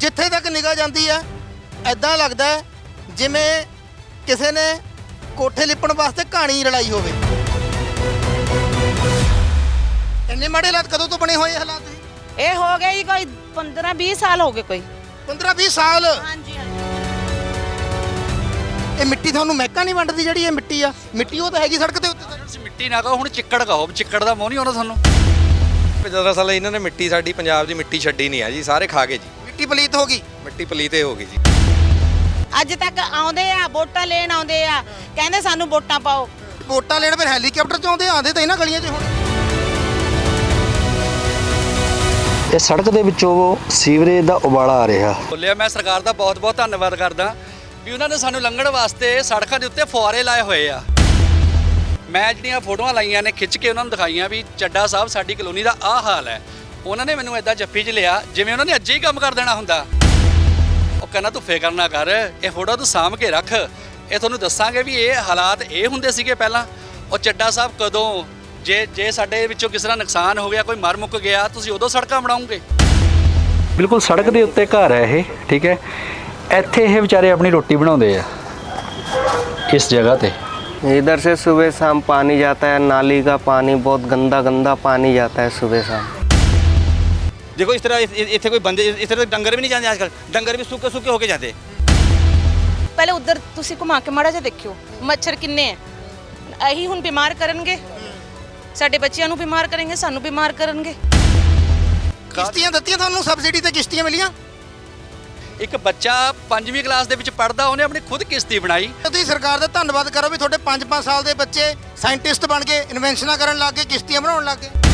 ਜਿੱਥੇ ਤੱਕ ਨਿਗਾਹ ਜਾਂਦੀ ਆ ਐਦਾਂ ਲੱਗਦਾ ਹੈ ਜਿਵੇਂ ਕਿਸੇ ਨੇ ਕੋਠੇ ਲਿਪਣ ਵਾਸਤੇ ਕਹਾਣੀ ਲੜਾਈ ਹੋਵੇ। ਇੰਨੇ ਮਾੜੇ ਹਾਲਾਤ ਕਦੋਂ ਤੋਂ ਬਣੇ ਹੋਏ ਇਹ ਹਾਲਾਤ ਇਹ ਇਹ ਹੋ ਗਏ ਜੀ ਕੋਈ 15 20 ਸਾਲ ਹੋ ਗਏ ਕੋਈ। 15 20 ਸਾਲ? ਹਾਂਜੀ ਹਾਂਜੀ। ਇਹ ਮਿੱਟੀ ਤੁਹਾਨੂੰ ਮਹਿਕਾ ਨਹੀਂ ਵੰਡਦੀ ਜਿਹੜੀ ਇਹ ਮਿੱਟੀ ਆ। ਮਿੱਟੀ ਉਹ ਤਾਂ ਹੈਗੀ ਸੜਕ ਦੇ ਉੱਤੇ। ਤਾਂ। ਤੁਸੀਂ ਮਿੱਟੀ ਨਾ ਕਹੋ ਹੁਣ ਚਿੱਕੜ ਕਹੋ। ਚਿੱਕੜ ਦਾ ਮੋਹ ਨਹੀਂ ਆਉਂਦਾ ਤੁਹਾਨੂੰ। ਦਰਅਸਲ ਇਹਨਾਂ ਨੇ ਮਿੱਟੀ ਸਾਡੀ ਪੰਜਾਬ ਦੀ ਮਿੱਟੀ ਛੱਡੀ ਨਹੀਂ ਆ ਜੀ ਸਾਰੇ ਖਾ ਗਏ ਜੀ। ਮਿੱਟੀ ਪਲੀਤ ਹੋ ਗਈ। ਮਿੱਟੀ ਪਲੀਤੇ ਹੋ ਗਈ ਜੀ। ਅੱਜ ਤੱਕ ਆਉਂਦੇ ਆ ਵੋਟਾਂ ਲੈਣ ਆਉਂਦੇ ਆ। ਕਹਿੰਦੇ ਸਾਨੂੰ ਵੋਟਾਂ ਪਾਓ। ਵੋਟਾਂ ਲੈਣ ਫਿਰ ਹੈਲੀਕਾਪਟਰ ਚ ਆਉਂਦੇ ਆਂਦੇ ਤਾਂ ਇਹਨਾਂ ਗਲੀਆਂ 'ਚ ਹੁਣ। ਇਹ ਸੜਕ ਦੇ ਵਿੱਚੋਂ ਸੀਵਰੇਜ ਦਾ ਉਬਾਲਾ ਆ ਰਿਹਾ। ਬੋਲਿਆ ਮੈਂ ਸਰਕਾਰ ਦਾ ਬਹੁਤ-ਬਹੁਤ ਧੰਨਵਾਦ ਕਰਦਾ ਵੀ ਉਹਨਾਂ ਨੇ ਸਾਨੂੰ ਲੰਘਣ ਵਾਸਤੇ ਸੜਕਾਂ ਦੇ ਉੱਤੇ ਫੁਆਰੇ ਲਾਏ ਹੋਏ ਆ। ਮੈਂ ਜਿਹੜੀਆਂ ਫੋਟੋਆਂ ਲਾਈਆਂ ਨੇ ਖਿੱਚ ਕੇ ਉਹਨਾਂ ਨੂੰ ਦਿਖਾਈਆਂ ਵੀ ਚੱਡਾ ਸਾਹਿਬ ਸਾਡੀ ਕਲੋਨੀ ਦਾ ਆਹ ਹਾਲ ਹੈ। ਉਹਨਾਂ ਨੇ ਮੈਨੂੰ ਐਦਾਂ ਜੱਫੀ 'ਚ ਲਿਆ ਜਿਵੇਂ ਉਹਨਾਂ ਨੇ ਅੱਜ ਹੀ ਕੰਮ ਕਰ ਦੇਣਾ ਹੁੰਦਾ ਉਹ ਕਹਿੰਦਾ ਤੂੰ ਫਿਕਰ ਨਾ ਕਰ ਇਹ ਫੋਟੋ ਤੂੰ ਸਾਂਭ ਕੇ ਰੱਖ ਇਹ ਤੁਹਾਨੂੰ ਦੱਸਾਂਗੇ ਵੀ ਇਹ ਹਾਲਾਤ ਇਹ ਹੁੰਦੇ ਸੀਗੇ ਪਹਿਲਾਂ ਉਹ ਚੱਡਾ ਸਾਹਿਬ ਕਦੋਂ ਜੇ ਜੇ ਸਾਡੇ ਵਿੱਚੋਂ ਕਿਸੇ ਦਾ ਨੁਕਸਾਨ ਹੋ ਗਿਆ ਕੋਈ ਮਰ ਮੁੱਕ ਗਿਆ ਤੁਸੀਂ ਉਦੋਂ ਸੜਕਾਂ ਬਣਾਉਂਗੇ ਬਿਲਕੁਲ ਸੜਕ ਦੇ ਉੱਤੇ ਘਰ ਹੈ ਇਹ ਠੀਕ ਹੈ ਇੱਥੇ ਇਹ ਵਿਚਾਰੇ ਆਪਣੀ ਰੋਟੀ ਬਣਾਉਂਦੇ ਆ ਇਸ ਜਗ੍ਹਾ ਤੇ इधर से सुबह शाम पानी जाता है नाली का पानी बहुत गंदा गंदा पानी जाता है सुबह शाम ਦੇਖੋ ਇਸ ਤਰ੍ਹਾਂ ਇ- ਇੱਥੇ ਕੋਈ ਬੰਦੇ ਇਸ ਤਰ੍ਹਾਂ ਡੰਗਰ ਵੀ ਨਹੀਂ ਜਾਂਦੇ ਅੱਜਕੱਲ ਡੰਗਰ ਵੀ ਸੁੱਕੇ ਸੁੱਕੇ ਹੋ ਕੇ ਜਾਂਦੇ। ਪਹਿਲੇ ਉਧਰ ਤੁਸੀਂ ਘੁਮਾ ਕੇ ਮਾੜਾ ਜਿਹਾ ਦੇਖਿਓ। ਮੱਛਰ ਕਿੰਨੇ ਆ ਇਹੀ ਹੁਣ ਬਿਮਾਰ ਕਰਨਗੇ। ਸਾਡੇ ਬੱਚਿਆਂ ਨੂੰ ਬਿਮਾਰ ਕਰਨਗੇ ਸਾਨੂੰ ਬਿਮਾਰ ਕਰਨਗੇ। ਕਿਸ਼ਤੀਆਂ ਦਿੱਤੀਆਂ ਤੁਹਾਨੂੰ ਸਬਸਿਡੀ ਤੇ ਕਿਸ਼ਤੀਆਂ ਮਿਲੀਆਂ? ਇੱਕ ਬੱਚਾ ਪੰਜਵੀਂ ਕਲਾਸ ਦੇ ਵਿੱਚ ਪੜਦਾ ਉਹਨੇ ਆਪਣੀ ਖੁਦ ਕਿਸ਼ਤੀ ਬਣਾਈ। ਤੁਸੀਂ ਸਰਕਾਰ ਦਾ ਧੰਨਵਾਦ ਕਰੋ ਵੀ ਤੁਹਾਡੇ 5-5 ਸਾਲ ਦੇ ਬੱਚੇ ਸਾਇੰਟਿਸਟ ਬਣ ਗਏ ਇਨਵੈਂਸ਼ਨਾਂ ਕਰਨ ਲੱਗ ਗਏ ਕਿਸ਼ਤੀਆਂ ਬਣਾਉਣ ਲੱਗ ਗਏ।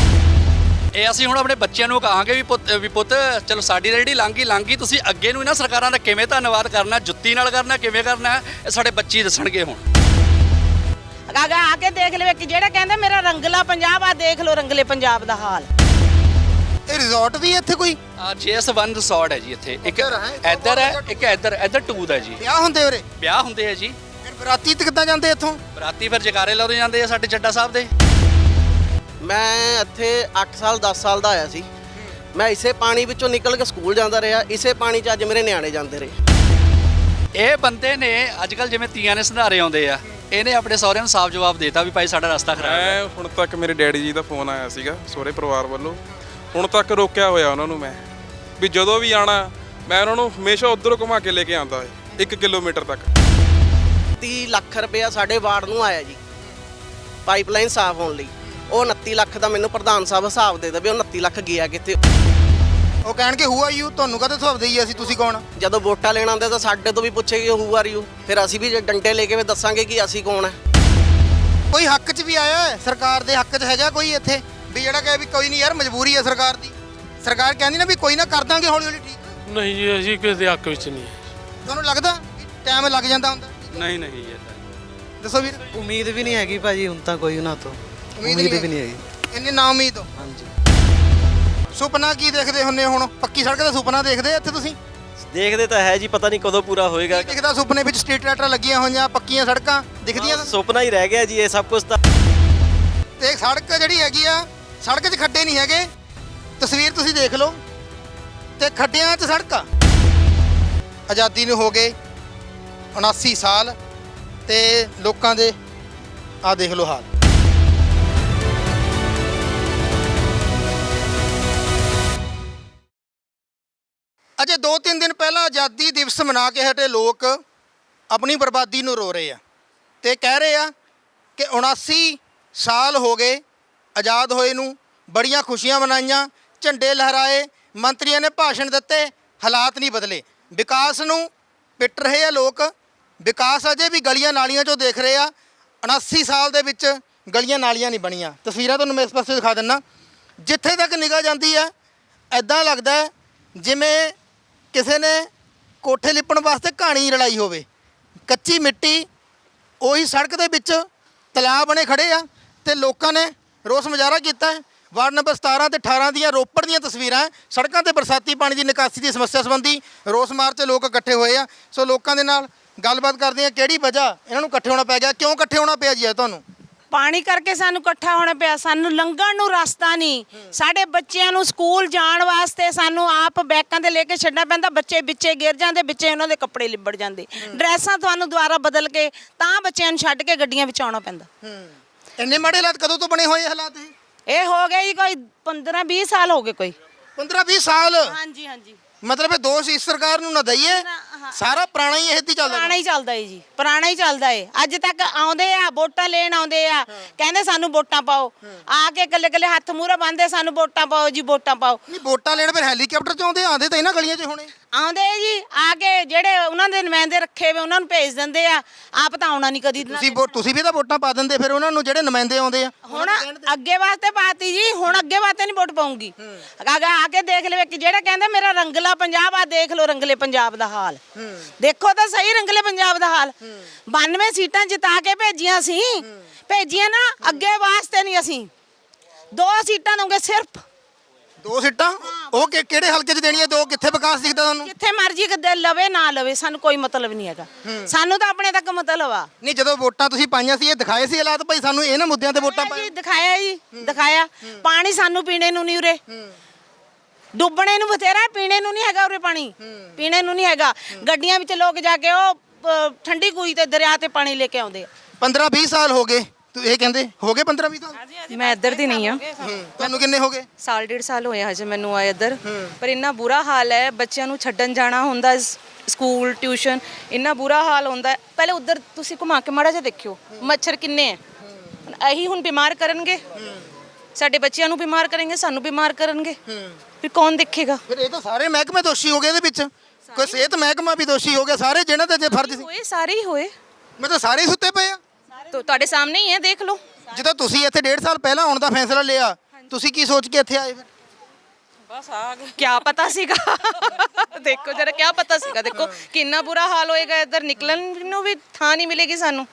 ਇਹ ਅਸੀਂ ਹੁਣ ਆਪਣੇ ਬੱਚਿਆਂ ਨੂੰ ਕਹਾਂਗੇ ਵੀ ਪੁੱਤ ਵੀ ਪੁੱਤ ਚਲੋ ਸਾਡੀ ਤਾਂ ਜਿਹੜੀ ਲੰਘੀ ਲੰਘੀ ਤੁਸੀਂ ਅੱਗੇ ਨੂੰ ਇਹਨਾਂ ਸਰਕਾਰਾਂ ਦਾ ਕਿਵੇਂ ਧੰਨਵਾਦ ਕਰਨਾ ਜੁੱਤੀ ਨਾਲ ਕਰਨਾ ਕਿਵੇਂ ਕਰਨਾ ਇਹ ਸਾਡੇ ਬੱਚੇ ਹੀ ਦੱਸਣਗੇ ਹੁਣ। ਅਗਾ ਆ ਕੇ ਦੇਖ ਲਵੇ ਕਿ ਜਿਹੜਾ ਕਹਿੰਦਾ ਮੇਰਾ ਰੰਗਲਾ ਪੰਜਾਬ ਆ ਦੇਖ ਲਓ ਰੰਗਲੇ ਪੰਜਾਬ ਦਾ ਹਾਲ। ਇਹ ਰਿਜ਼ੋਰਟ ਵੀ ਹੈ ਇੱਥੇ ਕੋਈ? ਆ ਜੀਐਸ1 ਰਿਸੋਰਟ ਹੈ ਜੀ ਇੱਥੇ। ਇੱਕ ਇੱਧਰ ਹੈ, ਇੱਧਰ ਹੈ ਇੱਕ ਇੱਧਰ ਇੱਧਰ ਟੂ ਦਾ ਜੀ। ਵਿਆਹ ਹੁੰਦੇ ਉਰੇ? ਵਿਆਹ ਹੁੰਦੇ ਆ ਜੀ। ਫਿਰ ਬਰਾਤੀ ਤੇ ਕਿੱਦਾਂ ਜਾਂਦੇ ਇੱਥੋਂ? ਬਰਾਤੀ ਫਿਰ ਜਕਾਰੇ ਲਾਉਂਦੇ ਜਾਂਦੇ ਆ ਸਾਡੇ ਚੱਡਾ ਸਾਹਿਬ ਦੇ। ਮੈਂ ਇੱਥੇ 8 ਸਾਲ 10 ਸਾਲ ਦਾ ਆਇਆ ਸੀ। ਮੈਂ ਇਸੇ ਪਾਣੀ ਵਿੱਚੋਂ ਨਿਕਲ ਕੇ ਸਕੂਲ ਜਾਂਦਾ ਰਿਹਾ। ਇਸੇ ਪਾਣੀ 'ਚ ਅੱਜ ਮੇਰੇ ਨਿਆਣੇ ਜਾਂਦੇ ਰਹੇ। ਇਹ ਬੰਦੇ ਨੇ ਅੱਜ ਕੱਲ ਜਿਵੇਂ ਤੀਆਂ ਨੇ ਸੰਧਾਰੇ ਆਉਂਦੇ ਆ ਇਹਨੇ ਆਪਣੇ ਸਹੁਰਿਆਂ ਨੂੰ ਸਾਫ਼ ਜਵਾਬ ਦੇਤਾ ਵੀ ਭਾਈ ਸਾਡਾ ਰਸਤਾ ਖਰਾਬ ਹੈ। ਮੈਂ ਹੁਣ ਤੱਕ ਮੇਰੇ ਡੈਡੀ ਜੀ ਦਾ ਫੋਨ ਆਇਆ ਸੀਗਾ ਸਹੁਰੇ ਪਰਿਵਾਰ ਵੱਲੋਂ। ਹੁਣ ਤੱਕ ਰੋਕਿਆ ਹੋਇਆ ਉਹਨਾਂ ਨੂੰ ਮੈਂ ਵੀ ਜਦੋਂ ਵੀ ਆਣਾ ਮੈਂ ਉਹਨਾਂ ਨੂੰ ਹਮੇਸ਼ਾ ਉਧਰੋਂ ਘੁਮਾ ਕੇ ਲੈ ਕੇ ਆਉਂਦਾ ਹੈ 1 ਕਿਲੋਮੀਟਰ ਤੱਕ। 30 ਲੱਖ ਰੁਪਇਆ ਸਾਡੇ ਵਾਰਡ ਨੂੰ ਆਇਆ ਜੀ ਪਾਈਪਲਾਈਨ ਸਾਫ਼ ਹੋਣ ਲਈ। ਉਹ 29 ਲੱਖ ਦਾ ਮੈਨੂੰ ਪ੍ਰਧਾਨ ਸਾਹਿਬ ਹਿਸਾਬ ਦੇ ਦੇਵੇ ਉਹ 29 ਲੱਖ ਗਿਆ ਕਿਤੇ ਉਹ ਕਹਿਣਗੇ ਹੂ ਆਰ ਯੂ ਤੁਹਾਨੂੰ ਕਦੇ ਸਵਾਬ ਦੇਈ ਅਸੀਂ ਤੁਸੀਂ ਕੌਣ? ਜਦੋਂ ਵੋਟਾਂ ਲੈਣਾ ਆਉਂਦੇ ਤਾਂ ਸਾਡੇ ਤੋਂ ਵੀ ਪੁੱਛੇਗੇ ਹੂ ਆਰ ਯੂ ਫਿਰ ਅਸੀਂ ਵੀ ਡੰਡੇ ਲੈ ਕੇ ਦੱਸਾਂਗੇ ਕਿ ਅਸੀਂ ਕੌਣ ਹੈ ਕੋਈ ਹੱਕ 'ਚ ਵੀ ਆਇਆ ਸਰਕਾਰ ਦੇ ਹੱਕ 'ਚ ਹੈਗਾ ਕੋਈ ਇੱਥੇ? ਵੀ ਜਿਹੜਾ ਕਹੇ ਵੀ ਕੋਈ ਨਹੀਂ ਯਾਰ ਮਜਬੂਰੀ ਹੈ ਸਰਕਾਰ ਦੀ। ਸਰਕਾਰ ਕਹਿੰਦੀ ਨਾ ਵੀ ਕੋਈ ਨਾ ਕਰ ਦਾਂਗੇ ਹੌਲੀ ਹੌਲੀ ਠੀਕ। ਨਹੀਂ ਜੀ ਅਸੀਂ ਕਿਸੇ ਦੇ ਹੱਕ ਵਿੱਚ ਨਹੀਂ ਤੁਹਾਨੂੰ ਲੱਗਦਾ ਟਾਈਮ ਲੱਗ ਜਾਂਦਾ ਹੁੰਦਾ? ਨਹੀਂ ਨਹੀਂ ਇਹ ਦੱਸੋ ਵੀਰ। ਉਮੀਦ ਵੀ ਨਹੀਂ ਹੈਗੀ ਭਾਜੀ ਹੁਣ ਤਾਂ ਕੋਈ ਉਹਨਾਂ ਤੋਂ। ਉਮੀਦ ਵੀ ਨਹੀਂ ਹੈਗੀ। ਇੰਨੇ ਨਾ ਉਮੀਦ। ਹਾਂਜੀ। ਸੁਪਨਾ ਕੀ ਦੇਖਦੇ ਹੁੰਨੇ ਹੁਣ? ਪੱਕੀ ਸੜਕ ਦਾ ਸੁਪਨਾ ਦੇਖਦੇ ਇੱਥੇ ਤੁਸੀਂ? ਦੇਖਦੇ ਤਾਂ ਹੈ ਜੀ ਪਤਾ ਨਹੀਂ ਕਦੋਂ ਪੂਰਾ ਹੋਏਗਾ। ਦਿਖਦਾ ਸੁਪਨੇ ਵਿੱਚ ਸਟਰੀਟ ਲਾਈਟਾਂ ਲੱਗੀਆਂ ਹੋਈਆਂ ਪੱਕੀਆਂ ਸੜਕਾਂ? ਦਿਖਦੀਆਂ ਸੁਪਨਾ ਹੀ ਰਹਿ ਗਿਆ ਜੀ ਇਹ ਸਭ ਕੁਝ ਤਾਂ ਤੇ ਸੜਕ ਜਿਹੜੀ ਹੈਗੀ ਆ ਸੜਕ 'ਚ ਖੱਡੇ ਨਹੀਂ ਹੈਗੇ। ਤਸਵੀਰ ਤੁਸੀਂ ਦੇਖ ਲਓ। ਤੇ ਖੱਡਿਆਂ 'ਚ ਸੜਕਾਂ ਆਜ਼ਾਦੀ ਨੂੰ ਹੋ ਗਏ 79 ਸਾਲ ਤੇ ਲੋਕਾਂ ਦੇ ਆ ਦੇਖ ਲਓ ਹਾਲ। ਅਜੇ 2-3 ਦਿਨ ਪਹਿਲਾਂ ਆਜ਼ਾਦੀ ਦਿਵਸ ਮਨਾ ਕੇ ਹਟੇ ਲੋਕ ਆਪਣੀ ਬਰਬਾਦੀ ਨੂੰ ਰੋ ਰਹੇ ਆ ਤੇ ਕਹਿ ਰਹੇ ਆ ਕਿ 79 ਸਾਲ ਹੋ ਗਏ ਆਜ਼ਾਦ ਹੋਏ ਨੂੰ, ਬੜੀਆਂ ਖੁਸ਼ੀਆਂ ਮਨਾਈਆਂ, ਝੰਡੇ ਲਹਿਰਾਏ, ਮੰਤਰੀਆਂ ਨੇ ਭਾਸ਼ਣ ਦਿੱਤੇ, ਹਾਲਾਤ ਨਹੀਂ ਬਦਲੇ। ਵਿਕਾਸ ਨੂੰ ਪਿੱਟ ਰਹੇ ਆ ਲੋਕ, ਵਿਕਾਸ ਅਜੇ ਵੀ ਗਲੀਆਂ ਨਾਲੀਆਂ 'ਚੋਂ ਦੇਖ ਰਹੇ ਆ 79 ਸਾਲ ਦੇ ਵਿੱਚ ਗਲੀਆਂ ਨਾਲੀਆਂ ਨਹੀਂ ਬਣੀਆਂ। ਤਸਵੀਰਾਂ ਤੁਹਾਨੂੰ ਮੈਂ ਇਸ ਪਾਸੇ ਦਿਖਾ ਦਿੰਨਾ। ਜਿੱਥੇ ਤੱਕ ਨਿਗਾਹ ਜਾਂਦੀ ਹੈ ਐਦਾਂ ਲੱਗਦਾ ਜਿਵੇਂ ਕਿਸੇ ਨੇ ਕੋਠੇ ਲਿਪਣ ਵਾਸਤੇ ਕਹਾਣੀ ਰਲਾਈ ਹੋਵੇ। ਕੱਚੀ ਮਿੱਟੀ, ਉਹੀ ਸੜਕ ਦੇ ਵਿੱਚ ਤਲਾਬ ਬਣੇ ਖੜੇ ਆ ਤੇ ਲੋਕਾਂ ਨੇ ਰੋਸ ਮੁਜ਼ਾਹਰਾ ਕੀਤਾ। ਵਾਰਡ ਨੰਬਰ 17 ਤੇ 18 ਦੀਆਂ ਰੋਪੜ ਦੀਆਂ ਤਸਵੀਰਾਂ ਸੜਕਾਂ ਤੇ ਬਰਸਾਤੀ ਪਾਣੀ ਦੀ ਨਿਕਾਸੀ ਦੀ ਸਮੱਸਿਆ ਸੰਬੰਧੀ ਰੋਸ ਮਾਰਚ 'ਚ ਲੋਕ ਇਕੱਠੇ ਹੋਏ ਆ। ਸੋ ਲੋਕਾਂ ਦੇ ਨਾਲ ਗੱਲਬਾਤ ਕਰਦੇ ਆ, ਕਿਹੜੀ ਵਜ੍ਹਾ ਇਹਨਾਂ ਨੂੰ ਇਕੱਠੇ ਹੋਣਾ ਪੈ ਗਿਆ, ਕਿਉਂ ਇਕੱਠੇ ਹੋਣਾ ਪਿਆ ਜੀ ਇਹ ਤੁਹਾਨੂੰ? ਪਾਣੀ ਕਰਕੇ ਸਾਨੂੰ ਇਕੱਠਾ ਹੋਣਾ ਪਿਆ ਸਾਨੂੰ ਲੰਘਣ ਨੂੰ ਰਸਤਾ ਨਹੀਂ। ਸਾਡੇ ਬੱਚਿਆਂ ਨੂੰ ਸਕੂਲ ਜਾਣ ਵਾਸਤੇ ਸਾਨੂੰ ਆਪ ਬੈਕਾਂ ਤੇ ਲੈ ਕੇ ਛੱਡਣਾ ਪੈਂਦਾ ਬੱਚੇ ਵਿੱਚੇ ਗਿਰ ਜਾਂਦੇ ਵਿੱਚੇ ਉਹਨਾਂ ਦੇ ਕੱਪੜੇ ਲਿਬੜ ਜਾਂਦੇ। ਡਰੈਸਾਂ ਤੁਹਾਨੂੰ ਦੁਬਾਰਾ ਬਦਲ ਕੇ ਤਾਂ ਬੱਚਿਆਂ ਨੂੰ ਛੱਡ ਕੇ ਗੱਡੀਆਂ ਵਿੱਚ ਆਉਣਾ ਪੈਂਦਾ। ਇੰਨੇ ਮਾੜੇ ਹਾਲਾਤ ਕਦੋਂ ਤੋਂ ਬਣੇ ਹੋਏ ਹਾਲਾਤ ਇਹ? ਇਹ ਹੋ ਗਏ ਜੀ ਕੋਈ 15 20 ਸਾਲ ਹੋ ਗਏ ਕੋਈ। 15 20 ਸਾਲ? ਹਾਂਜੀ ਹਾਂਜੀ। ਮਤਲਬ ਇਹ ਦੋਸ਼ ਇਸ ਸਰਕਾਰ ਨੂੰ ਨਾ ਦਈਏ ਸਾਰਾ ਪੁਰਾਣਾ ਹੀ ਇਹ ਤੇ ਚੱਲਦਾ ਪੁਰਾਣਾ ਹੀ ਚੱਲਦਾ ਏ ਜੀ ਪੁਰਾਣਾ ਹੀ ਚੱਲਦਾ ਏ। ਅੱਜ ਤੱਕ ਆਉਂਦੇ ਆ ਵੋਟਾਂ ਲੈਣ ਆਉਂਦੇ ਆ ਕਹਿੰਦੇ ਸਾਨੂੰ ਵੋਟਾਂ ਪਾਓ। ਆ ਕੇ ਕੱਲੇ ਕੱਲੇ ਹੱਥ ਮੂਹਰੇ ਬੰਨਦੇ ਸਾਨੂੰ ਵੋਟਾਂ ਪਾਓ ਜੀ ਵੋਟਾਂ ਪਾਓ। ਨਹੀਂ ਵੋਟਾਂ ਲੈਣ ਫਿਰ ਹੈਲੀਕਾਪਟਰ ਚ ਆਉਂਦੇ ਆਂਦੇ ਤਾਂ ਇਹਨਾਂ ਗਲੀਆਂ 'ਚ ਹੋਣੇ। ਆਉਂਦੇ ਜੀ ਆ ਕੇ ਜਿਹੜੇ ਉਹਨਾਂ ਦੇ ਨੁਮਾਇੰਦੇ ਰੱਖੇ ਵੇ ਉਹਨਾਂ ਨੂੰ ਭੇਜ ਦਿੰਦੇ ਆ। ਆਪ ਤਾਂ ਆਉਣਾ ਨਹੀਂ ਕਦੀ ਤੁਸੀਂ ਵੋ- ਤੁਸੀਂ ਵੀ ਤਾਂ ਵੋਟਾਂ ਪਾ ਦਿੰਦੇ ਫਿਰ ਉਹਨਾਂ ਨੂੰ ਜਿਹੜੇ ਨੁਮਾਇੰਦੇ ਆਉਂਦੇ ਆ। ਹੁਣ ਅੱਗੇ ਵਾਸਤੇ ਪਾਤੀ ਜੀ ਹੁਣ ਅੱਗੇ ਵਾਸਤੇ ਨਹੀਂ ਵੋਟ ਪਾਉਂਗੀ। ਅਗਾ ਆ ਕੇ ਦੇਖ ਲਵੇ ਕਿ ਜਿਹੜਾ ਕਹਿੰਦਾ ਮੇਰਾ ਰੰਗਲਾ ਪੰਜਾਬ ਆ ਦੇਖ ਲਓ ਰੰਗਲੇ ਪੰਜਾਬ ਦਾ ਹਾਲ। ਦੇਖੋ ਤਾਂ ਸਹੀ ਰੰਗਲੇ ਪੰਜਾਬ ਦਾ ਹਾਲ। 92 ਸੀਟਾਂ ਜਿਤਾ ਕੇ ਭੇਜੀਆਂ ਸੀ। ਭੇਜੀਆਂ ਨਾ ਅੱਗੇ ਵਾਸਤੇ ਨਹੀਂ ਅਸੀਂ। ਦੋ ਸੀਟਾਂ ਦਵਾਂਗੇ ਸਿਰਫ। ਦੋ ਸੀਟਾਂ? ਉਹ ਕਿ- ਕਿਹੜੇ ਹਲਕੇ 'ਚ ਦੇਣੀਆਂ ਦੋ ਕਿੱਥੇ ਵਿਕਾਸ ਦਿਖਦਾ ਤੁਹਾਨੂੰ? ਜਿੱਥੇ ਮਰਜ਼ੀ ਲਵੇ ਨਾ ਲਵੇ ਸਾਨੂੰ ਕੋਈ ਮਤਲਬ ਨਹੀਂ ਹੈਗਾ। ਸਾਨੂੰ ਤਾਂ ਆਪਣੇ ਤੱਕ ਮਤਲਬ ਆ। ਨਹੀਂ ਜਦੋਂ ਵੋਟਾਂ ਤੁਸੀਂ ਪਾਈਆਂ ਸੀ ਇਹ ਦਿਖਾਏ ਸੀ ਹਾਲਾਤ? ਭਾਈ ਸਾਨੂੰ ਇਹਨਾਂ ਮੁੱਦਿਆਂ ਤੇ ਵੋਟਾਂ ਜੀ ਪਾਈ ਦਿਖਾਇਆ ਜੀ ਦਿਖਾਇਆ। ਪਾਣੀ ਸਾਨੂੰ ਪੀਣੇ ਨੂੰ ਨਹੀਂ ਉਰੇ। ਡੁੱਬਣੇ ਨੂੰ ਬਥੇਰਾ ਪੀਣੇ ਨੂੰ ਨਹੀਂ ਹੈਗਾ ਉਰੇ ਪਾਣੀ। ਪੀਣੇ ਨੂੰ ਨਹੀਂ ਹੈਗਾ। ਗੱਡੀਆਂ ਵਿੱਚ ਲੋਕ ਜਾ ਕੇ ਉਹ ਅ, ਠੰਡੀ ਕੂਈ ਤੇ ਦਰਿਆ ਤੇ ਪਾਣੀ ਲੈ ਕੇ ਆਉਂਦੇ ਆ। 15 20 ਸਾਲ ਹੋ ਗਏ। ਤੂੰ ਇਹ ਕਹਿੰਦੇ ਹੋ ਗਏ 15 20 ਸਾਲ? ਮੈਂ ਇੱਧਰ ਦੀ ਨਹੀਂ ਆ ਤੁਹਾਨੂੰ ਕਿੰਨੇ ਹੋ ਗਏ? ਸਾਲ ਡੇਢ ਸਾਲ ਹੋਇਆ ਹਜੇ ਮੈਨੂੰ ਆਏ ਇੱਧਰ। ਪਰ ਇੰਨਾ ਬੁਰਾ ਹਾਲ ਹੈ ਬੱਚਿਆਂ ਨੂੰ ਛੱਡਣ ਜਾਣਾ ਹੁੰਦਾ ਸ- ਸਕੂਲ ਟਿਊਸ਼ਨ ਇੰਨਾ ਬੁਰਾ ਹਾਲ ਹੁੰਦਾ ਹੈ। ਪਹਿਲੇ ਉੱਧਰ ਤੁਸੀਂ ਘੁਮਾ ਕੇ ਮਾੜਾ ਜਿਹਾ ਦੇਖਿਓ ਮੱਛਰ ਕਿੰਨੇ ਹੈ ਇਹੀ ਹੁਣ ਬਿਮਾਰ ਕਰਨਗੇ। ਸਾਡੇ ਬੱਚਿਆਂ ਨੂੰ ਬਿਮਾਰ ਕਰਨਗੇ ਸਾਨੂੰ ਬਿਮਾਰ ਕਰਨਗੇ। ਫਿਰ ਕੌਣ ਦੇਖੇਗਾ? ਫਿਰ ਇਹ ਤਾਂ ਸਾਰੇ ਮਹਿਕਮੇ ਦੋਸ਼ੀ ਹੋ ਗਏ ਇਹਦੇ ਵਿੱਚ। ਕੋਈ ਸਿਹਤ ਮਹਿਕਮਾ ਵੀ ਦੋਸ਼ੀ ਹੋ ਗਿਆ ਸਾਰੇ ਜਿਹਨਾਂ ਤੇ ਜੇ ਫਰਜ਼ ਸੀ। ਹੋਏ ਸਾਰੇ ਹੀ ਹੋਏ। ਮਤਲਬ ਸਾਰੇ ਹੀ ਸੁੱਤੇ ਪਏ ਆ। ਤੋ ਤੁਹਾਡੇ ਸਾਹਮਣੇ ਹੀ ਹੈ ਦੇਖ ਲਓ। ਜਦੋਂ ਤੁਸੀਂ ਇੱਥੇ ਡੇਢ ਸਾਲ ਪਹਿਲਾਂ ਆਉਣ ਦਾ ਫੈਸਲਾ ਲਿਆ ਤੁਸੀਂ ਕੀ ਸੋਚ ਕੇ ਇੱਥੇ ਆਏ ਫਿਰ? ਕਿਆ ਪਤਾ ਸੀਗਾ? ਦੇਖੋ ਜਰਾ ਕਿਆ ਪਤਾ ਸੀਗਾ? ਦੇਖੋ ਕਿੰਨਾ ਬੁਰਾ ਹਾਲ ਹੋਏਗਾ ਇੱਧਰ ਨਿਕਲਣ ਨੂੰ ਵੀ ਥਾਂ ਨਹੀਂ ਮਿਲੇਗੀ ਸਾਨੂੰ।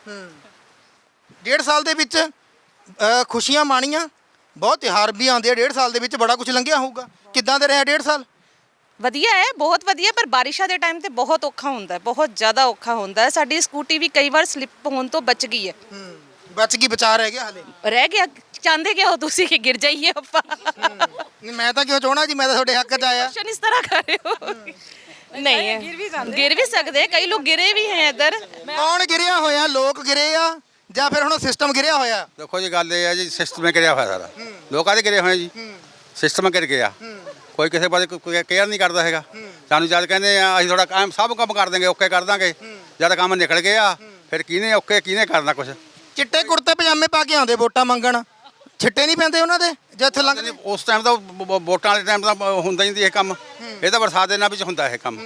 ਡੇਢ ਸਾਲ ਦੇ ਵਿੱਚ ਅ, ਖੁਸ਼ੀਆਂ ਮਾਣੀਆਂ ਬਹੁਤ ਤਿਉਹਾਰ ਵੀ ਆਉਂਦੇ ਆ ਡੇਢ ਸਾਲ ਦੇ ਵਿੱਚ ਬੜਾ ਕੁਝ ਲੰਘਿਆ ਹੋਊਗਾ। ਕਿੱਦਾਂ ਦੇ ਰਿਹਾ ਡੇਢ ਸਾਲ? ਵਧੀਆ ਹੈ ਬਹੁਤ ਵਧੀਆ ਪਰ ਬਾਰਿਸ਼ਾਂ ਦੇ ਟਾਈਮ ਤੇ ਬਹੁਤ ਔਖਾ ਹੁੰਦਾ ਹੈ ਬਹੁਤ ਜ਼ਿਆਦਾ ਔਖਾ ਹੁੰਦਾ ਹੈ। ਸਾਡੀ ਸਕੂਟੀ ਵੀ ਕਈ ਵਾਰ ਸਲਿੱਪ ਹੋਣ ਤੋਂ ਬਚ ਗਈ ਹੈ। ਬਚ ਗਈ ਬਚਾ ਰਹਿ ਗਿਆ ਹਲੇ। ਰਹਿ ਗਿਆ ਚਾਹੁੰਦੇ ਕਿ ਹੋ ਤੁਸੀਂ ਕਿ ਗਿਰ ਜਾਈਏ ਆਪਾਂ? ਨਹੀਂ ਮੈਂ ਤਾਂ ਕਿਉਂ ਚਾਹਣਾ ਜੀ ਮੈਂ ਤਾਂ ਤੁਹਾਡੇ ਹੱਕ 'ਚ ਆਇਆ। ਕੁਐਸਚਨ ਇਸ ਤਰ੍ਹਾਂ ਕਰ ਰਹੇ ਹੋ। ਨਹੀਂ ਹੈ। ਗਿਰ ਵੀ ਜਾਂਦੇ। ਗਿਰ ਵੀ ਸਕਦੇ ਕਈ ਲੋਕ ਗਿਰੇ ਵੀ ਹੈ ਇੱਧਰ। ਕੌਣ ਗਿਰਿਆ ਹੋਇਆ? ਲੋਕ ਗਿਰੇ ਆ ਜਾਂ ਫਿਰ ਹੁਣ ਸਿਸਟਮ ਗਿਰਿਆ ਹੋਇਆ? ਦੇਖੋ ਜੀ ਗੱਲ ਇਹ ਹੈ ਜੀ ਸਿਸਟਮ ਹੀ ਕਰਿਆ ਹੋਇਆ ਸਾਰਾ। ਲੋਕਾਂ ਦੇ ਕਰੇ ਹੋਏ ਜੀ। ਸਿਸਟਮ ਕਰ ਗਿਆ। ਕੋਈ ਕਿਸੇ ਬਾਰੇ ਕੋਈ ਕੇਅਰ ਨਹੀਂ ਕਰਦਾ ਹੈਗਾ। ਸਾਨੂੰ ਜਦ ਕਹਿੰਦੇ ਆ ਅਸੀਂ ਥੋੜਾ ਕੰਮ ਸਭ ਕੰਮ ਕਰ ਦਾਂਗੇ ਓਕੇ ਕਰ ਦਾਂਗੇ ਜਦ ਕੰਮ ਨਿਕਲ ਗਿਆ ਫਿਰ ਕਿਹਨੇ ਓਕੇ ਕਿਹਨੇ ਕਰਨਾ ਕੁਛ? ਚਿੱਟੇ ਕੁੜਤੇ ਪਜਾਮੇ ਪਾ ਕੇ ਆਉਂਦੇ ਵੋਟਾਂ ਮੰਗਣ। ਛਿੱਟੇ ਨਹੀਂ ਪੈਂਦੇ ਉਹਨਾਂ ਦੇ ਜੇ ਇੱਥੇ ਲੰਘ ਨਹੀਂ, ਉਸ ਟਾਈਮ ਤਾਂ ਵੋਟਾਂ ਵਾਲੇ ਟਾਈਮ ਤਾਂ ਹੁੰਦਾ ਹੀ ਨਹੀਂ ਇਹ ਕੰਮ। ਇਹ ਤਾਂ ਬਰਸਾਤ ਦੇ ਨਾਲ ਵਿੱਚ ਹੁੰਦਾ ਇਹ ਕੰਮ।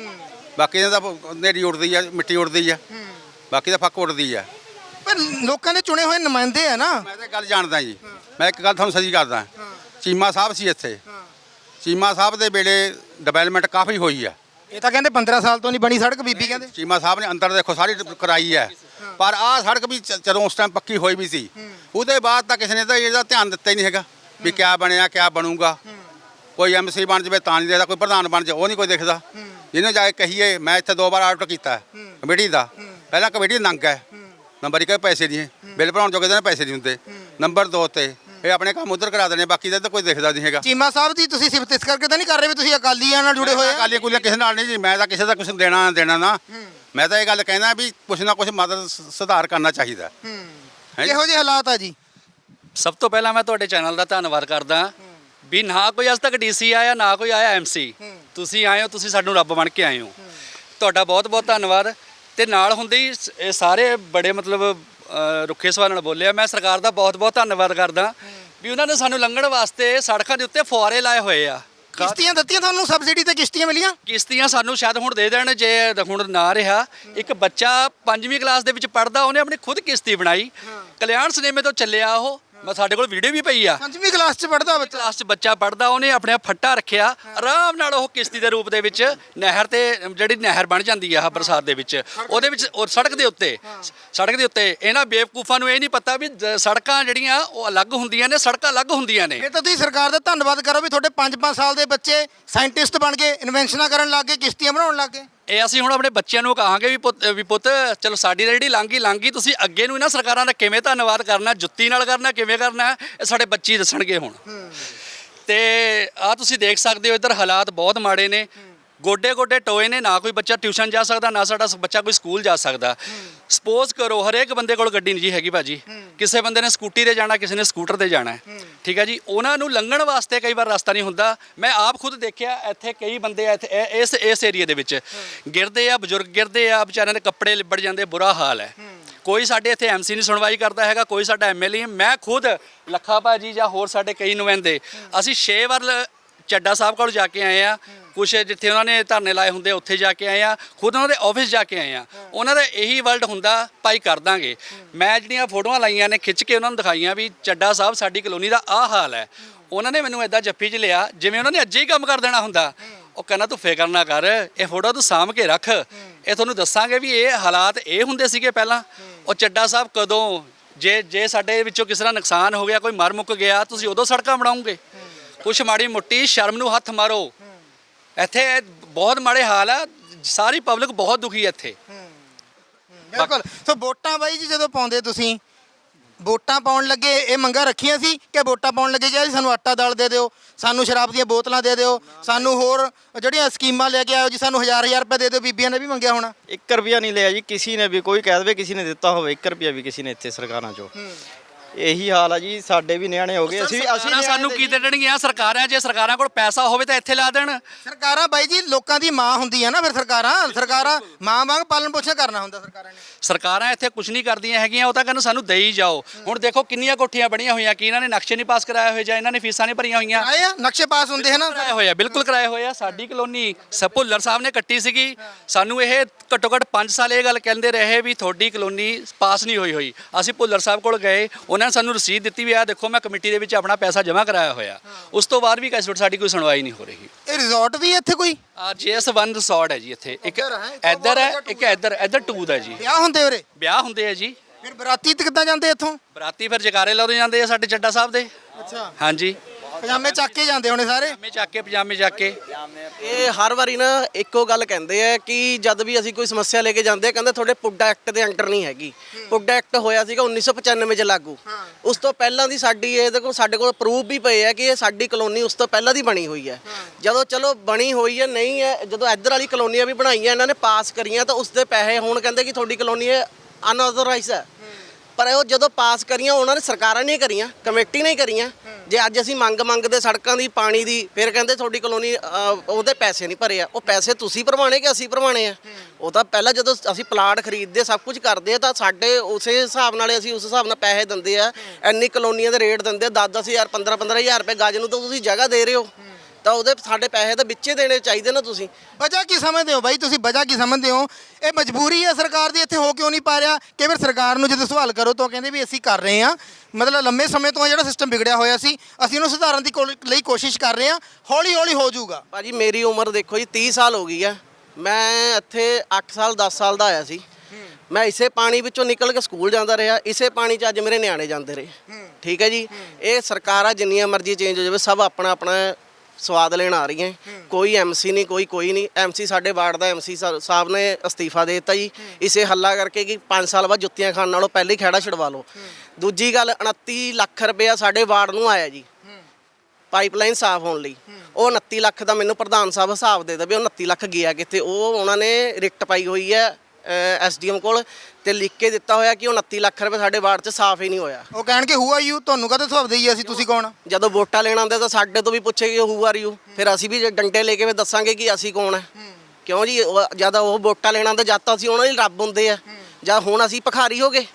ਬਾਕੀ ਇਹਦਾ ਤਾਂ ਨੇਰੀ ਉੱਡਦੀ ਆ ਮਿੱਟੀ ਉੱਡਦੀ ਆ। ਬਾਕੀ ਤਾਂ ਫੱਕ ਉੱਡਦੀ ਆ। ਪਰ ਲੋਕਾਂ ਦੇ ਚੁਣੇ ਹੋਏ ਨੁਮਾਇੰਦੇ ਆ ਨਾ। ਮੈਂ ਤਾਂ ਗੱਲ ਜਾਣਦਾ ਜੀ। ਮੈਂ ਇੱਕ ਗੱਲ ਤੁਹਾਨੂੰ ਸਹੀ ਕਰਦਾ। ਚੀਮਾ ਸਾਹਿਬ ਸੀ ਇੱਥੇ। ਚੀਮਾ ਸਾਹਿਬ ਦੇ ਵੇਲੇ ਡਿਵੈਲਪਮੈਂਟ ਕਾਫੀ ਹੋਈ ਆ। ਇਹ ਤਾਂ ਕਹਿੰਦੇ 15 ਸਾਲ ਤੋਂ ਨਹੀਂ ਬਣੀ ਸੜਕ ਬੀਬੀ ਕਹਿੰਦੇ। ਚੀਮਾ ਸਾਹਿਬ ਨੇ ਅੰਦਰ ਦੇਖੋ ਸਾਰੀ ਕਰਾਈ ਹੈ। ਪਰ ਆਹ ਸੜਕ ਵੀ ਚ- ਜਦੋਂ ਉਸ ਟਾਈਮ ਪੱਕੀ ਹੋਈ ਵੀ ਸੀ ਉਹਦੇ ਬਾਅਦ ਤਾਂ ਕਿਸੇ ਨੇ ਤਾਂ ਇਹਦਾ ਧਿਆਨ ਦਿੱਤਾ ਹੀ ਨਹੀਂ ਹੈਗਾ ਵੀ ਕਿਆ ਬਣਿਆ ਕਿਆ ਬਣੂਗਾ। ਕੋਈ ਐਮਸੀ ਬਣ ਜਾਵੇ ਤਾਂ ਨਹੀਂ ਦੇਖਦਾ ਕੋਈ ਪ੍ਰਧਾਨ ਬਣ ਜਾ ਉਹ ਨਹੀਂ ਕੋਈ ਦੇਖਦਾ। ਇਹਨੂੰ ਜਾ ਕੇ ਕਹੀਏ ਮੈਂ ਇੱਥੇ ਦੋ ਵਾਰ ਆਰਡਰ ਕੀਤਾ ਕਮੇਟੀ ਦਾ। ਪਹਿਲਾਂ ਕਮੇਟੀ ਨੰਗ ਹੈ। ਨੰਬਰ ਇੱਕ ਪੈਸੇ ਨਹੀਂ ਹੈ। ਬਿੱਲ ਭਰਾਉਣ ਜੋਗੇ ਤਾਂ ਪੈਸੇ ਨਹੀਂ ਹੁੰਦੇ। ਨੰਬਰ 2 ਤੇ ਇਹ ਆਪਣੇ ਕੰਮ ਉਧਰ ਕਰਾ ਦੇਣੇ ਬਾਕੀ ਦਾ ਤਾਂ ਕੋਈ ਦੇਖਦਾ ਨਹੀਂ ਹੈਗਾ। ਚੀਮਾ ਸਾਹਿਬ ਦੀ ਤੁਸੀਂ ਸਿਫਤ ਇਸ ਕਰਕੇ ਤਾਂ ਨਹੀਂ ਕਰ ਰਹੇ ਵੀ ਤੁਸੀਂ ਅਕਾਲੀਆਂ ਨਾਲ ਜੁੜੇ ਹੋਏ ਆ? ਕਾਲੀਆਂ ਕੁਲੀਆਂ ਕਿਸੇ ਨਾਲ ਨਹੀਂ ਜੀ ਮੈਂ ਤਾਂ ਕਿਸੇ ਦਾ ਕੁਝ ਦੇਣਾ ਨਾ ਦੇਣਾ ਨਾ। ਮੈਂ ਤਾਂ ਇਹ ਗੱਲ ਕਹਿਣਾ ਵੀ ਕੁਛ ਨਾ ਕੁਛ ਮਦਦ ਸ- ਸੁਧਾਰ ਕਰਨਾ ਚਾਹੀਦਾ। ਹੈ। ਇਹੋ ਜਿਹੇ ਹਾਲਾਤ ਆ ਜੀ? ਸਭ ਤੋਂ ਪਹਿਲਾਂ ਮੈਂ ਤੁਹਾਡੇ ਚੈਨਲ ਦਾ ਧੰਨਵਾਦ ਕਰਦਾ ਵੀ ਨਾ ਕੋਈ ਅਜ ਤੱਕ ਡੀਸੀ ਆਇਆ ਨਾ ਕੋਈ ਆਇਆ ਐਮਸੀ ਤੁਸੀਂ ਆਏ ਹੋ ਤੁਸੀਂ ਸਾਨੂੰ ਰੱਬ ਬਣ ਕੇ ਆਏ ਹੋ। ਤੁਹਾਡਾ ਬਹੁਤ ਬਹੁਤ ਧੰਨਵਾਦ। ਤੇ ਨਾਲ ਹੁੰਦੇ ਹੀ ਸ- ਇਹ ਸਾਰੇ ਬੜੇ ਮਤਲਬ ਰੁੱਖੇ ਸਵਾਲ ਨਾਲ ਬੋਲਿਆ। ਮੈਂ ਸਰਕਾਰ ਦਾ ਬਹੁਤ ਬਹੁਤ ਧੰਨਵਾਦ ਕਰਦਾ ਵੀ ਉਹਨਾਂ ਨੇ ਸਾਨੂੰ ਲੰਘਣ ਵਾਸਤੇ ਸੜਕਾਂ ਦੇ ਉੱਤੇ ਫੁਆਰੇ ਲਾਏ ਹੋਏ ਆ। ਕਿਸ਼ਤੀਆਂ ਦਿੱਤੀਆਂ ਤੁਹਾਨੂੰ? ਸਬਸਿਡੀ ਤੇ ਕਿਸ਼ਤੀਆਂ ਮਿਲੀਆਂ? ਕਿਸ਼ਤੀਆਂ ਸਾਨੂੰ ਸ਼ਾਇਦ ਹੁਣ ਦੇ ਦੇਣ ਜੇ ਹੁਣ ਨਾ ਰਿਹਾ। ਇੱਕ ਬੱਚਾ ਪੰਜਵੀਂ ਕਲਾਸ ਦੇ ਵਿੱਚ ਪੜਦਾ ਉਹਨੇ ਆਪਣੀ ਖੁਦ ਕਿਸ਼ਤੀ ਬਣਾਈ। ਕਲਿਆਣ ਸਿਨੇਮੇ ਤੋਂ ਚੱਲਿਆ ਉਹ। ਮੈਂ ਸਾਡੇ ਕੋਲ ਵੀਡੀਓ ਵੀ ਪਈ ਆ। ਪੰਜਵੀਂ ਕਲਾਸ 'ਚ ਪੜਦਾ ਬੱਚਾ। ਕਲਾਸ 'ਚ ਬੱਚਾ ਪੜਦਾ ਉਹਨੇ ਆਪਣੇ ਆਪ ਫੱਟਾ ਰੱਖਿਆ। ਆਰਾਮ ਨਾਲ ਉਹ ਕਿਸ਼ਤੀ ਦੇ ਰੂਪ ਦੇ ਵਿੱਚ ਨਹਿਰ ਤੇ ਜਿਹੜੀ ਨਹਿਰ ਬਣ ਜਾਂਦੀ ਆ ਬਰਸਾਤ ਦੇ ਵਿੱਚ। ਉਹਦੇ ਵਿੱਚ ਉਹ ਸੜਕ ਦੇ ਉੱਤੇ ਸੜਕ ਦੇ ਉੱਤੇ। ਇਹਨਾਂ ਬੇਵਕੂਫਾਂ ਨੂੰ ਇਹ ਨਹੀਂ ਪਤਾ ਵੀ ਜ- ਸੜਕਾਂ ਜਿਹੜੀਆਂ ਉਹ ਅਲੱਗ ਹੁੰਦੀਆਂ ਨੇ ਸੜਕਾਂ ਅਲੱਗ ਹੁੰਦੀਆਂ ਨੇ। ਫਿਰ ਤਾਂ ਤੁਸੀਂ ਸਰਕਾਰ ਦਾ ਧੰਨਵਾਦ ਕਰੋ ਵੀ ਤੁਹਾਡੇ 5-5 ਸਾਲ ਦੇ ਬੱਚੇ ਸਾਇੰਟਿਸਟ ਬਣ ਗਏ ਇਨਵੈਂਸ਼ਨਾਂ ਕਰਨ ਲੱਗ ਗਏ ਕਿਸ਼ਤੀਆਂ ਬਣਾਉਣ ਲੱਗ ਗਏ। ਇਹ ਅਸੀਂ ਹੁਣ ਆਪਣੇ ਬੱਚਿਆਂ ਨੂੰ ਕਹਾਂਗੇ ਵੀ ਪੁੱਤ ਵੀ ਪੁੱਤ ਚਲੋ ਸਾਡੀ ਤਾਂ ਜਿਹੜੀ ਲੰਘੀ ਲੰਘੀ ਤੁਸੀਂ ਅੱਗੇ ਨੂੰ ਇਹਨਾਂ ਸਰਕਾਰਾਂ ਦਾ ਕਿਵੇਂ ਧੰਨਵਾਦ ਕਰਨਾ ਜੁੱਤੀ ਨਾਲ ਕਰਨਾ ਕਿਵੇਂ ਕਰਨਾ ਇਹ ਸਾਡੇ ਬੱਚੇ ਦੱਸਣਗੇ ਹੁਣ। ਤੇ ਆ ਤੁਸੀਂ ਦੇਖ ਸਕਦੇ ਹੋ ਇੱਧਰ ਹਾਲਾਤ ਬਹੁਤ ਮਾੜੇ ਨੇ। ਗੋਡੇ ਗੋਡੇ ਟੋਏ ਨੇ ਨਾ ਕੋਈ ਬੱਚਾ ਟਿਊਸ਼ਨ ਜਾ ਸਕਦਾ ਨਾ ਸਾਡਾ ਬੱਚਾ ਕੋਈ ਸਕੂਲ ਜਾ ਸਕਦਾ। ਸਪੋਜ਼ ਕਰੋ ਹਰੇਕ ਬੰਦੇ ਕੋਲ ਗੱਡੀ ਨਹੀਂ ਜੀ ਹੈਗੀ ਭਾਜੀ। ਕਿਸੇ ਬੰਦੇ ਨੇ ਸਕੂਟੀ ਤੇ ਜਾਣਾ ਕਿਸੇ ਨੇ ਸਕੂਟਰ ਤੇ ਜਾਣਾ। ਠੀਕ ਹੈ ਜੀ? ਉਹਨਾਂ ਨੂੰ ਲੰਘਣ ਵਾਸਤੇ ਕਈ ਵਾਰ ਰਸਤਾ ਨਹੀਂ ਹੁੰਦਾ। ਮੈਂ ਆਪ ਖੁਦ ਦੇਖਿਆ ਇੱਥੇ ਕਈ ਬੰਦੇ ਇੱਥੇ ਇਸ ਇਸ ਏਰੀਆ ਦੇ ਵਿੱਚ ਗਿਰਦੇ ਆ ਬਜ਼ੁਰਗ ਗਿਰਦੇ ਆ ਵਿਚਾਰਿਆਂ ਦੇ ਕੱਪੜੇ ਲਿਬੜ ਜਾਂਦੇ ਬੁਰਾ ਹਾਲ ਹੈ। ਕੋਈ ਸਾਡੇ ਇੱਥੇ ਐਮਸੀ ਨਹੀਂ ਸੁਣਵਾਈ ਕਰਦਾ ਹੈਗਾ ਕੋਈ ਸਾਡਾ ਐਮਐਲਏ ਮੈਂ ਖੁਦ ਲੱਖਾ ਭਾਜੀ ਜਾਂ ਹੋਰ ਸਾਡੇ ਕਈ ਨੁਮਾਇੰਦੇ ਅਸੀਂ ਛੇ ਵਾਰ ਲ- ਚੱਡਾ ਸਾਹਿਬ ਕੋਲ ਜਾ ਕੇ ਆਏ ਆ। ਕੁਛ ਜਿੱਥੇ ਉਹਨਾਂ ਨੇ ਧਰਨੇ ਲਾਏ ਹੁੰਦੇ, ਉੱਥੇ ਜਾ ਕੇ ਆਏ ਆ। ਖੁਦ ਉਹਨਾਂ ਦੇ ਆਫਿਸ ਜਾ ਕੇ ਆਏ ਆ। ਉਹਨਾਂ ਦਾ ਇਹੀ ਵਰਲਡ ਹੁੰਦਾ, ਭਾਈ ਕਰ ਦਾਂਗੇ। ਮੈਂ ਜਿਹੜੀਆਂ ਫੋਟੋਆਂ ਲਾਈਆਂ ਨੇ, ਖਿੱਚ ਕੇ ਉਹਨਾਂ ਨੂੰ ਦਿਖਾਈਆਂ ਵੀ ਚੱਡਾ ਸਾਹਿਬ ਸਾਡੀ ਕਲੋਨੀ ਦਾ ਆਹ ਹਾਲ ਹੈ। ਉਹਨਾਂ ਨੇ ਮੈਨੂੰ ਐਦਾਂ ਜੱਫੀ 'ਚ ਲਿਆ, ਜਿਵੇਂ ਉਹਨਾਂ ਨੇ ਅੱਜ ਹੀ ਕੰਮ ਕਰ ਦੇਣਾ ਹੁੰਦਾ। ਉਹ ਕਹਿੰਦਾ, ਤੂੰ ਫਿਕਰ ਨਾ ਕਰ, ਇਹ ਫੋਟੋ ਤੂੰ ਸਾਂਭ ਕੇ ਰੱਖ। ਇਹ ਤੁਹਾਨੂੰ ਦੱਸਾਂਗੇ ਵੀ ਇਹ ਹਾਲਾਤ ਇਹ ਹੁੰਦੇ ਸੀਗੇ ਪਹਿਲਾਂ। ਉਹ ਚੱਡਾ ਸਾਹਿਬ ਕਦੋਂ, ਜੇ ਜੇ ਸਾਡੇ ਵਿੱਚੋਂ ਕਿਸੇ ਦਾ ਨੁਕਸਾਨ ਹੋ ਗਿਆ, ਕੋਈ ਮਰ ਮੁੱਕ ਗਿਆ, ਤੁਸੀਂ ਉਦੋਂ ਸੜਕਾਂ ਬਣਾਉਂਗੇ। ਕੁਛ ਮਾੜੀ ਮੁੱਟੀ ਸ਼ਰਮ ਨੂੰ ਹੱਥ ਮਾਰੋ। ਇੱਥੇ ਬਹੁਤ ਮਾੜੇ ਹਾਲ ਆ ਸਾਰੀ ਪਬਲਿਕ ਬਹੁਤ ਦੁਖੀ ਹੈ ਇੱਥੇ ਬਿਲਕੁਲ। ਸੋ ਵੋਟਾਂ ਬਾਈ ਜੀ ਜਦੋਂ ਪਾਉਂਦੇ ਤੁਸੀਂ ਵੋਟਾਂ ਪਾਉਣ ਲੱਗੇ ਇਹ ਮੰਗਾਂ ਰੱਖੀਆਂ ਸੀ ਕਿ ਵੋਟਾਂ ਪਾਉਣ ਲੱਗੇ ਜੀ ਸਾਨੂੰ ਆਟਾ ਦਾਲ ਦੇ ਦਿਓ ਸਾਨੂੰ ਸ਼ਰਾਬ ਦੀਆਂ ਬੋਤਲਾਂ ਦੇ ਦਿਓ ਸਾਨੂੰ ਹੋਰ ਜਿਹੜੀਆਂ ਸਕੀਮਾਂ ਲੈ ਕੇ ਆਇਓ ਜੀ ਸਾਨੂੰ ਹਜ਼ਾਰ ਹਜ਼ਾਰ ਰੁਪਏ ਦੇ ਦਿਓ ਬੀਬੀਆਂ ਨੇ ਵੀ ਮੰਗਿਆ ਹੋਣਾ। 1 ਰੁਪਿਆ ਨਹੀਂ ਲਿਆ ਜੀ ਕਿਸੇ ਨੇ ਵੀ ਕੋਈ ਕਹਿ ਦੇਵੇ ਕਿਸੇ ਨੇ ਦਿੱਤਾ ਹੋਵੇ 1 ਰੁਪਿਆ ਵੀ ਕਿਸੇ ਨੇ ਇੱਥੇ ਸਰਕਾਰਾਂ ਚੋਂ। ਇਹੀ ਹਾਲ ਆ ਜੀ ਸਾਡੇ ਵੀ ਨਿਆਣੇ ਹੋ ਗਏ ਅਸੀਂ ਵੀ ਅਸੀਂ ਸਰਕਾਰਾਂ ਸਾਨੂੰ ਕੀ ਦੇਣਗੀਆਂ? ਸਰਕਾਰਾਂ ਜੇ ਸਰਕਾਰਾਂ ਕੋਲ ਪੈਸਾ ਹੋਵੇ ਤਾਂ ਇੱਥੇ ਲਾ ਦੇਣ। ਸਰਕਾਰਾਂ ਬਾਈ ਜੀ ਲੋਕਾਂ ਦੀ ਮਾਂ ਹੁੰਦੀ ਆ ਨਾ ਫਿਰ ਸਰਕਾਰਾਂ। ਸਰਕਾਰਾਂ ਮਾਂ ਵਾਂਗ ਪਾਲਣ ਪੋਸ਼ਣ ਕਰਨਾ ਹੁੰਦਾ ਸਰਕਾਰਾਂ ਨੇ। ਸਰਕਾਰਾਂ ਇੱਥੇ ਕੁਝ ਨਹੀਂ ਕਰਦੀਆਂ ਹੈਗੀਆਂ ਉਹ ਤਾਂ ਕਹਿੰਦੇ ਸਾਨੂੰ ਦੇਈ ਜਾਓ। ਹੁਣ ਦੇਖੋ ਕਿੰਨੀਆਂ ਕੋਠੀਆਂ ਬਣੀਆਂ ਹੋਈਆਂ ਕਿ ਇਹਨਾਂ ਨੇ ਨਕਸ਼ੇ ਨਹੀਂ ਪਾਸ ਕਰਾਏ ਹੋਏ ਜਾਂ ਇਹਨਾਂ ਨੇ ਫੀਸਾਂ ਨਹੀਂ ਭਰੀਆਂ ਹੋਈਆਂ? ਆਏ ਆ ਨਕਸ਼ੇ ਪਾਸ ਹੁੰਦੇ ਹੈ ਨਾ। ਕਰਾਏ ਹੋਏ ਆ ਬਿਲਕੁਲ ਕਰਾਏ ਹੋਏ ਆ। ਸਾਡੀ ਕਲੋਨੀ ਸਪੁੱਲਰ ਸਾਹਿਬ ਨੇ ਕੱਟੀ ਸੀਗੀ। ਸਾਨੂੰ ਇਹ ਘੱਟੋ ਘੱਟ 5 ਸਾਲ ਇਹ ਗੱਲ ਕਹਿੰਦੇ ਰਹੇ ਵੀ ਤੁਹਾਡੀ ਕਲੋਨੀ ਪਾਸ ਨਹੀਂ ਹੋਈ ਹੋਈ। ਅਸੀਂ ਭੁੱਲਰ ਸਾਹਿਬ ਕੋਲ ਗਏ ਉਹਨਾਂ ਨੇ ਸਾਨੂੰ ਰਸੀਦ ਦਿੱਤੀ ਵੀ ਆ ਦੇਖੋ ਮੈਂ ਕਮੇਟੀ ਦੇ ਵਿੱਚ ਆਪਣਾ ਪੈਸਾ ਜਮ੍ਹਾਂ ਕਰਾਇਆ ਹੋਇਆ। ਉਸ ਤੋਂ ਬਾਅਦ ਵੀ ਕੈਸ ਸਾਡੀ ਕੋਈ ਸੁਣਵਾਈ ਨਹੀਂ ਹੋ ਰਹੀ। ਇਹ ਰਿਜ਼ੋਰਟ ਵੀ ਹੈ ਇੱਥੇ ਕੋਈ? ਆ ਜੀਐਸ 1 ਰਿਸੋਰਟ ਹੈ ਜੀ ਇੱਥੇ। ਇੱਕ ਇੱਧਰ ਹੈ ਇੱਕ ਇੱਧਰ ਇੱਧਰ 2 ਦਾ ਜੀ। ਵਿਆਹ ਹੁੰਦੇ ਉਰੇ? ਵਿਆਹ ਹੁੰਦੇ ਆ ਜੀ। ਫਿਰ ਬਰਾਤੀ ਤੇ ਕਿੱਦਾਂ ਜਾਂਦੇ ਇੱਥੋਂ? ਬਰਾਤੀ ਫਿਰ ਜਕਾਰੇ ਲਾਉਂਦੇ ਜਾਂਦੇ ਆ ਸਾਡੇ ਚੱਡਾ ਸਾਹਿਬ ਦੇ। ਅੱਛਾ। ਹਾਂਜੀ। ਪਜਾਮੇ ਚੱਕ ਕੇ ਜਾਂਦੇ ਹੋਣੇ ਸਾਰੇ? ਪਜਾਮੇ ਚੱਕ ਕੇ ਪਜਾਮੇ ਚੱਕ ਕੇ। ਇਹ ਹਰ ਵਾਰੀ ਨਾ ਇੱਕੋ ਗੱਲ ਕਹਿੰਦੇ ਆ ਕਿ ਜਦ ਵੀ ਅਸੀਂ ਕੋਈ ਸਮੱਸਿਆ ਲੈ ਕੇ ਜਾਂਦੇ ਆ ਕਹਿੰਦੇ ਤੁਹਾਡੇ ਪੁੱਡਾ ਐਕਟ ਦੇ ਅੰਡਰ ਨਹੀਂ ਹੈਗੀ। ਪੁੱਡਾ ਐਕਟ ਹੋਇਆ ਸੀਗਾ 1995 ਚ ਲਾਗੂ। ਉਸ ਤੋਂ ਪਹਿਲਾਂ ਦੀ ਸਾਡੀ ਇਹ ਦੇਖੋ ਸਾਡੇ ਕੋਲ ਪ੍ਰੂਫ ਵੀ ਪਏ ਆ ਕਿ ਇਹ ਸਾਡੀ ਕਲੋਨੀ ਉਸ ਤੋਂ ਪਹਿਲਾਂ ਦੀ ਬਣੀ ਹੋਈ ਹੈ। ਜਦੋਂ ਚਲੋ ਬਣੀ ਹੋਈ ਹੈ ਨਹੀਂ ਹੈ ਜਦੋਂ ਇੱਧਰ ਵਾਲੀ ਕਲੋਨੀਆਂ ਵੀ ਬਣਾਈਆਂ ਇਹਨਾਂ ਨੇ ਪਾਸ ਕਰੀਆਂ ਤਾਂ ਉਸ ਦੇ ਪੈਸੇ ਹੁਣ ਕਹਿੰਦੇ ਕਿ ਤੁਹਾਡੀ ਕਲੋਨੀ ਇਹ ਅਨਆਥੋਰਾਈਜ਼ ਹੈ। ਪਰ ਉਹ ਜਦੋਂ ਪਾਸ ਕਰੀਆਂ ਉਹਨਾਂ ਨੇ ਸਰਕਾਰਾਂ ਨੇ ਕਰੀਆਂ ਕਮੇਟੀ ਨੇ ਕਰੀਆਂ। ਜੇ ਅੱਜ ਅਸੀਂ ਮੰਗ ਮੰਗਦੇ ਸੜਕਾਂ ਦੀ ਪਾਣੀ ਦੀ ਫਿਰ ਕਹਿੰਦੇ ਤੁਹਾਡੀ ਕਲੋਨੀ ਉਹਦੇ ਪੈਸੇ ਨਹੀਂ ਭਰੇ ਆ। ਉਹ ਪੈਸੇ ਤੁਸੀਂ ਭਰਵਾਣੇ ਕਿ ਅਸੀਂ ਭਰਵਾਣੇ ਆ? ਉਹ ਤਾਂ ਪਹਿਲਾਂ ਜਦੋਂ ਅਸੀਂ ਪਲਾਟ ਖਰੀਦਦੇ ਸਭ ਕੁਝ ਕਰਦੇ ਆ ਤਾਂ ਸਾਡੇ ਉਸੇ ਹਿਸਾਬ ਨਾਲ ਅਸੀਂ ਉਸ ਹਿਸਾਬ ਨਾਲ ਪੈਸੇ ਦਿੰਦੇ ਆ। ਇੰਨੀ ਕਲੋਨੀਆਂ ਦੇ ਰੇਟ ਦਿੰਦੇ 10 10000 15 15000 ਰੁਪਏ ਗਜ ਨੂੰ ਤਾਂ ਤੁਸੀਂ ਜਗ੍ਹਾ ਦੇ ਰਹੇ ਹੋ। ਤਾਂ ਉਹਦੇ ਸਾਡੇ ਪੈਸੇ ਤਾਂ ਵਿੱਚੇ ਦੇਣੇ ਚਾਹੀਦੇ ਨਾ ਤੁਸੀਂ। ਵਜ੍ਹਾ ਕੀ ਸਮਝਦੇ ਹੋ ਬਾਈ? ਤੁਸੀਂ ਵਜ੍ਹਾ ਕੀ ਸਮਝਦੇ ਹੋ? ਇਹ ਮਜਬੂਰੀ ਹੈ ਸਰਕਾਰ ਦੀ ਇੱਥੇ ਹੋ ਕਿਉਂ ਨਹੀਂ ਪਾ ਰਿਹਾ? ਕਿ ਫਿਰ ਸਰਕਾਰ ਨੂੰ ਜਦੋਂ ਸਵਾਲ ਕਰੋ ਤਾਂ ਉਹ ਕਹਿੰਦੇ ਵੀ ਅਸੀਂ ਕਰ ਰਹੇ ਹਾਂ। ਮਤਲਬ ਲੰਮੇ ਸਮੇਂ ਤੋਂ ਜਿਹੜਾ ਸਿਸਟਮ ਵਿਗੜਿਆ ਹੋਇਆ ਸੀ ਅਸੀਂ ਉਹਨੂੰ ਸੁਧਾਰਨ ਦੀ ਕੋਲ- ਲਈ ਕੋਸ਼ਿਸ਼ ਕਰ ਰਹੇ ਹਾਂ। ਹੌਲੀ ਹੌਲੀ ਹੋ ਜਾਊਗਾ। ਭਾਜੀ ਮੇਰੀ ਉਮਰ ਦੇਖੋ ਜੀ 30 ਸਾਲ ਹੋ ਗਈ ਆ ਮੈਂ ਇੱਥੇ 8 ਸਾਲ 10 ਸਾਲ ਦਾ ਆਇਆ ਸੀ। ਮੈਂ ਇਸੇ ਪਾਣੀ ਵਿੱਚੋਂ ਨਿਕਲ ਕੇ ਸਕੂਲ ਜਾਂਦਾ ਰਿਹਾ। ਇਸੇ ਪਾਣੀ 'ਚ ਅੱਜ ਮੇਰੇ ਨਿਆਣੇ ਜਾਂਦੇ ਰਹੇ। ਠੀਕ ਹੈ ਜੀ? ਇਹ ਸਰਕਾਰਾਂ ਜਿੰਨੀਆਂ ਮਰਜ਼ੀ ਚੇਂਜ ਹੋ ਜਾਵੇ ਸਭ ਆਪਣਾ ਆਪਣਾ ਸਵਾਦ ਲੈਣ ਆ ਰਹੀਆਂ। ਕੋਈ ਐਮਸੀ ਨਹੀਂ, ਕੋਈ ਕੋਈ ਨਹੀਂ। ਐਮਸੀ ਸਾਡੇ ਵਾਰਡ ਦਾ ਐਮਸੀ ਸਾਹਿਬ ਨੇ ਅਸਤੀਫਾ ਦੇ ਦਿੱਤਾ ਜੀ। ਇਸੇ ਹੱਲਾ ਕਰਕੇ ਕਿ 5 ਸਾਲ ਬਾਅਦ ਜੁੱਤੀਆਂ ਖਾਣ ਨਾਲੋਂ ਪਹਿਲੇ ਹੀ ਖਹਿੜਾ ਛਡਵਾ ਲਓ। ਦੂਜੀ ਗੱਲ 29 ਲੱਖ ਰੁਪਇਆ ਸਾਡੇ ਵਾਰਡ ਨੂੰ ਆਇਆ ਜੀ। ਪਾਈਪਲਾਈਨ ਸਾਫ਼ ਹੋਣ ਲਈ। ਉਹ 29 ਲੱਖ ਦਾ ਮੈਨੂੰ ਪ੍ਰਧਾਨ ਸਾਹਿਬ ਹਿਸਾਬ ਦੇ ਦੇ ਵੀ ਉਹ 29 ਲੱਖ ਗਿਆ ਕਿੱਥੇ। ਉਹ ਉਹਨਾਂ ਨੇ ਰਿਕਟ ਪਾਈ ਹੋਈ ਹੈ। ਐਸਡੀਐਮ ਕੋਲ ਤੇ ਲਿਖ ਕੇ ਦਿੱਤਾ ਹੋਇਆ ਕਿ ਉਹ 29 ਲੱਖ ਰੁਪਏ ਸਾਡੇ ਵਾਰਡ 'ਚ ਸਾਫ਼ ਹੀ ਨਹੀਂ ਹੋਇਆ। ਉਹ ਕਹਿਣਗੇ ਹੂ ਆਰ ਯੂ ਤੁਹਾਨੂੰ ਕਹਦੇ ਸੁਭਾਵ ਦੇਈਏ ਅਸੀਂ? ਤੁਸੀਂ ਕੌਣ? ਆ? ਜਦੋਂ ਵੋਟਾਂ ਲੈਣ ਆਉਂਦੇ ਤਾਂ ਸਾਡੇ ਤੋਂ ਵੀ ਪੁੱਛੇਗੇ ਹੂ ਆਰ ਯੂ ਫਿਰ ਅਸੀਂ ਵੀ ਜੇ ਡੰਡੇ ਲੈ ਕੇ ਫਿਰ ਦੱਸਾਂਗੇ ਕਿ ਅਸੀਂ ਕੌਣ ਹੈ ਕਿਉਂ ਜੀ ਉਹ- ਜਦ ਉਹ ਵੋਟਾਂ ਲੈਣ ਆਉਂਦੇ ਜਦ ਤਾਂ ਅਸੀਂ ਉਹਨਾਂ ਲਈ ਰੱਬ ਹੁੰਦੇ ਆ ਜਾਂ ਹੁਣ ਅਸੀਂ ਭਿਖਾਰੀ ਹੋ ਗਏ।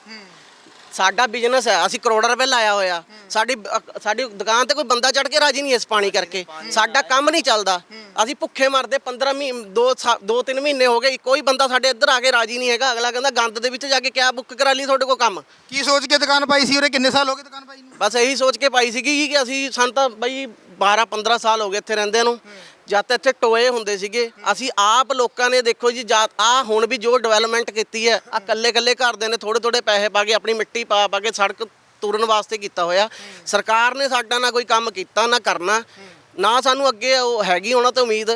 ਸਾਡਾ ਬਿਜ਼ਨਸ ਹੈ ਅਸੀਂ ਕਰੋੜਾਂ ਰੁਪਏ ਲਾਇਆ ਹੋਇਆ। ਸਾਡੀ ਅ- ਸਾਡੀ ਦੁਕਾਨ ਤੇ ਕੋਈ ਬੰਦਾ ਚੜ ਕੇ ਰਾਜੀ ਨਹੀਂ ਇਸ ਪਾਣੀ ਕਰਕੇ। ਸਾਡਾ ਕੰਮ ਨਹੀਂ ਚੱਲਦਾ। ਅਸੀਂ ਭੁੱਖੇ ਮਰਦੇ 15 ਮਹੀਨੇ ਦੋ ਸਾ- ਦੋ ਤਿੰਨ ਮਹੀਨੇ ਹੋ ਗਏ ਕੋਈ ਬੰਦਾ ਸਾਡੇ ਇੱਧਰ ਆ ਕੇ ਰਾਜੀ ਨਹੀਂ ਹੈਗਾ। ਅਗਲਾ ਕਹਿੰਦਾ ਗੰਦ ਦੇ ਵਿੱਚ ਜਾ ਕੇ ਕਿਆ ਬੁੱਕ ਕਰਾ ਲਈ ਤੁਹਾਡੇ ਕੋਲ ਕੰਮ? ਕੀ ਸੋਚ ਕੇ ਦੁਕਾਨ ਪਾਈ ਸੀ ਉਰੇ? ਕਿੰਨੇ ਸਾਲ ਹੋ ਗਏ ਦੁਕਾਨ ਪਾਈ ਨੂੰ? ਬਸ ਇਹੀ ਸੋਚ ਕੇ ਪਾਈ ਸੀਗੀ ਕਿ ਅਸੀਂ ਸਾਨੂੰ ਤਾਂ ਬਈ 12 15 ਸਾਲ ਹੋ ਗਏ ਇੱਥੇ ਰਹਿੰਦੇ ਨੂੰ। ਜਾਂ ਤਾਂ ਇੱਥੇ ਟੋਏ ਹੁੰਦੇ ਸੀਗੇ, ਅਸੀਂ ਆਪ ਲੋਕਾਂ ਨੇ ਦੇਖੋ ਜੀ, ਜਾਂ ਆ ਹੁਣ ਵੀ ਜੋ ਡਿਵੈਲਪਮੈਂਟ ਕੀਤੀ ਹੈ ਆ ਕੱਲੇ ਕੱਲੇ ਘਰਦਿਆਂ ਨੇ ਥੋੜੇ ਥੋੜੇ ਪੈਸੇ ਪਾ ਕੇ ਆਪਣੀ ਮਿੱਟੀ ਪਾ ਪਾ ਕੇ ਸੜਕ ਤੁਰਨ ਵਾਸਤੇ ਕੀਤਾ ਹੋਇਆ। ਸਰਕਾਰ ਨੇ ਸਾਡਾ ਨਾ ਕੋਈ ਕੰਮ ਕੀਤਾ, ਨਾ ਕਰਨਾ, ਨਾ ਸਾਨੂੰ ਅੱਗੇ ਉਹ ਹੈਗੀ ਉਹਨਾਂ ਤੋਂ ਉਮੀਦ।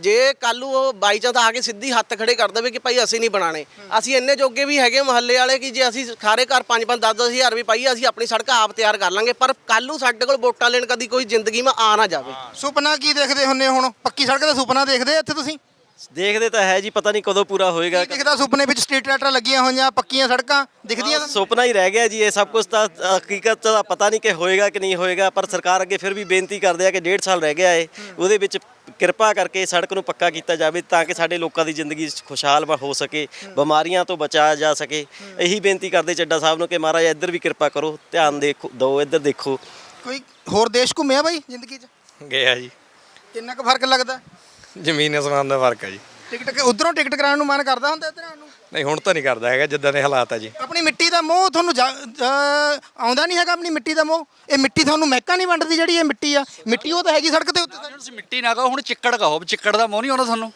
ਜੇ ਕੱਲ ਉਹ ਬਾਈ ਚਾਂਸ ਆ ਕੇ ਸਿੱਧੀ ਹੱਥ ਖੜੇ ਕਰ ਦੇਵੇ ਕਿ ਭਾਈ ਅਸੀਂ ਨਹੀਂ ਬਣਾਣੇ ਅਸੀਂ ਇੰਨੇ ਜੋਗੇ ਵੀ ਹੈਗੇ ਮਹੱਲੇ ਵਾਲੇ ਕਿ ਜੇ ਅਸੀਂ ਸਾਰੇ ਘਰ 5-5 10-10 ਹਜ਼ਾਰ ਵੀ ਪਾਈਏ ਅਸੀਂ ਆਪਣੀ ਸੜਕ ਆਪ ਤਿਆਰ ਕਰ ਲਾਂਗੇ। ਪਰ ਕੱਲ ਨੂੰ ਸਾਡੇ ਕੋਲ ਵੋਟਾਂ ਲੈਣ ਕਦੀ ਕੋਈ ਜ਼ਿੰਦਗੀ ਮਾ ਆ ਨਾ ਜਾਵੇ। ਸੁਪਨਾ ਕੀ ਦੇਖਦੇ ਹੁੰਨੇ ਹੁਣ? ਪੱਕੀ ਸੜਕ ਦਾ ਸੁਪਨਾ ਦੇਖਦੇ ਇੱਥੇ ਤੁਸੀਂ? ਦੇਖਦੇ ਤਾਂ ਹੈ ਜੀ ਪਤਾ ਨਹੀਂ ਕਦੋਂ ਪੂਰਾ ਹੋਏਗਾ। ਕੀ ਦਿਖਦਾ ਸੁਪਨੇ ਵਿੱਚ ਸਟਰੀਟ ਲਾਈਟਾਂ ਲੱਗੀਆਂ ਹੋਈਆਂ ਪੱਕੀਆਂ ਸੜਕਾਂ? ਦਿਖਦੀਆਂ? ਸੁਪਨਾ ਹੀ ਰਹਿ ਗਿਆ ਜੀ ਇਹ ਸਭ ਕੁਝ ਤਾਂ ਹਕੀਕਤ ਤਾਂ ਪਤਾ ਨਹੀਂ ਕਿ ਹੋਏਗਾ ਕਿ ਨਹੀਂ ਹੋਏਗਾ ਪਰ ਸਰਕਾਰ ਅੱਗੇ ਫਿਰ ਵੀ ਬੇਨਤੀ ਕਰਦੇ ਆ ਕਿ ਡੇਢ ਸਾਲ ਰਹਿ ਗਿਆ ਏ। ਉਹਦੇ ਵਿੱਚ ਕਿਰਪਾ ਕਰਕੇ ਸੜਕ ਨੂੰ ਪੱਕਾ ਕੀਤਾ ਜਾਵੇ ਤਾਂ ਕਿ ਸਾਡੇ ਲੋਕਾਂ ਦੀ ਜ਼ਿੰਦਗੀ ਖੁਸ਼ਹਾਲ ਹੋ ਸਕੇ ਬਿਮਾਰੀਆਂ ਤੋਂ ਬਚਾਇਆ ਜਾ ਸਕੇ। ਇਹੀ ਬੇਨਤੀ ਕਰਦੇ ਚੱਡਾ ਸਾਹਿਬ ਨੂੰ ਕਿ ਮਹਾਰਾਜ ਇੱਧਰ ਵੀ ਕਿਰਪਾ ਕਰੋ ਧਿਆਨ ਦੇਖੋ ਦਿਓ ਇੱਧਰ ਦੇਖੋ। ਕੋਈ ਹੋਰ ਦੇਸ਼ ਘੁੰਮਿਆ ਬਾਈ ਜ਼ਿੰਦਗੀ 'ਚ? ਗਿਆ ਜੀ। ਕਿੰਨਾ ਕੁ ਫ਼ਰਕ ਲੱਗਦਾ? ਜ਼ਮੀਨ ਅਸਮਾਨ ਦਾ ਫ਼ਰਕ ਹੈ ਜੀ। ਟਿਕਟ ਉਧਰੋਂ ਟਿਕਟ ਕਰਾਉਣ ਨੂੰ ਮਨ ਕਰਦਾ ਹੁੰਦਾ ਇੱਧਰ ਆਉਣ ਨੂੰ? ਨਹੀਂ ਹੁਣ ਤਾਂ ਨਹੀਂ ਕਰਦਾ ਹੈਗਾ ਜਿੱਦਾਂ ਦੇ ਹਾਲਾਤ ਆ ਜੀ। ਆਪਣੀ ਮਿੱਟੀ ਦਾ ਮੋਹ ਤੁਹਾਨੂੰ ਜਾ- ਅਹ ਆਉਂਦਾ ਨਹੀਂ ਹੈਗਾ ਆਪਣੀ ਮਿੱਟੀ ਦਾ ਮੋਹ। ਇਹ ਮਿੱਟੀ ਤੁਹਾਨੂੰ ਮਹਿਕਾ ਨਹੀਂ ਵੰਡਦੀ ਜਿਹੜੀ ਇਹ ਮਿੱਟੀ ਆ। ਮਿੱਟੀ ਉਹ ਤਾਂ ਹੈਗੀ ਸੜਕ ਦੇ ਉੱਤੇ। ਤੁਸੀਂ ਮਿੱਟੀ ਨਾ ਕਹੋ ਹੁਣ ਚਿੱਕੜ ਕਹੋ। ਚਿੱਕੜ ਦਾ ਮੋਹ ਨਹੀਂ ਆਉਂਦਾ ਤੁਹਾਨੂੰ?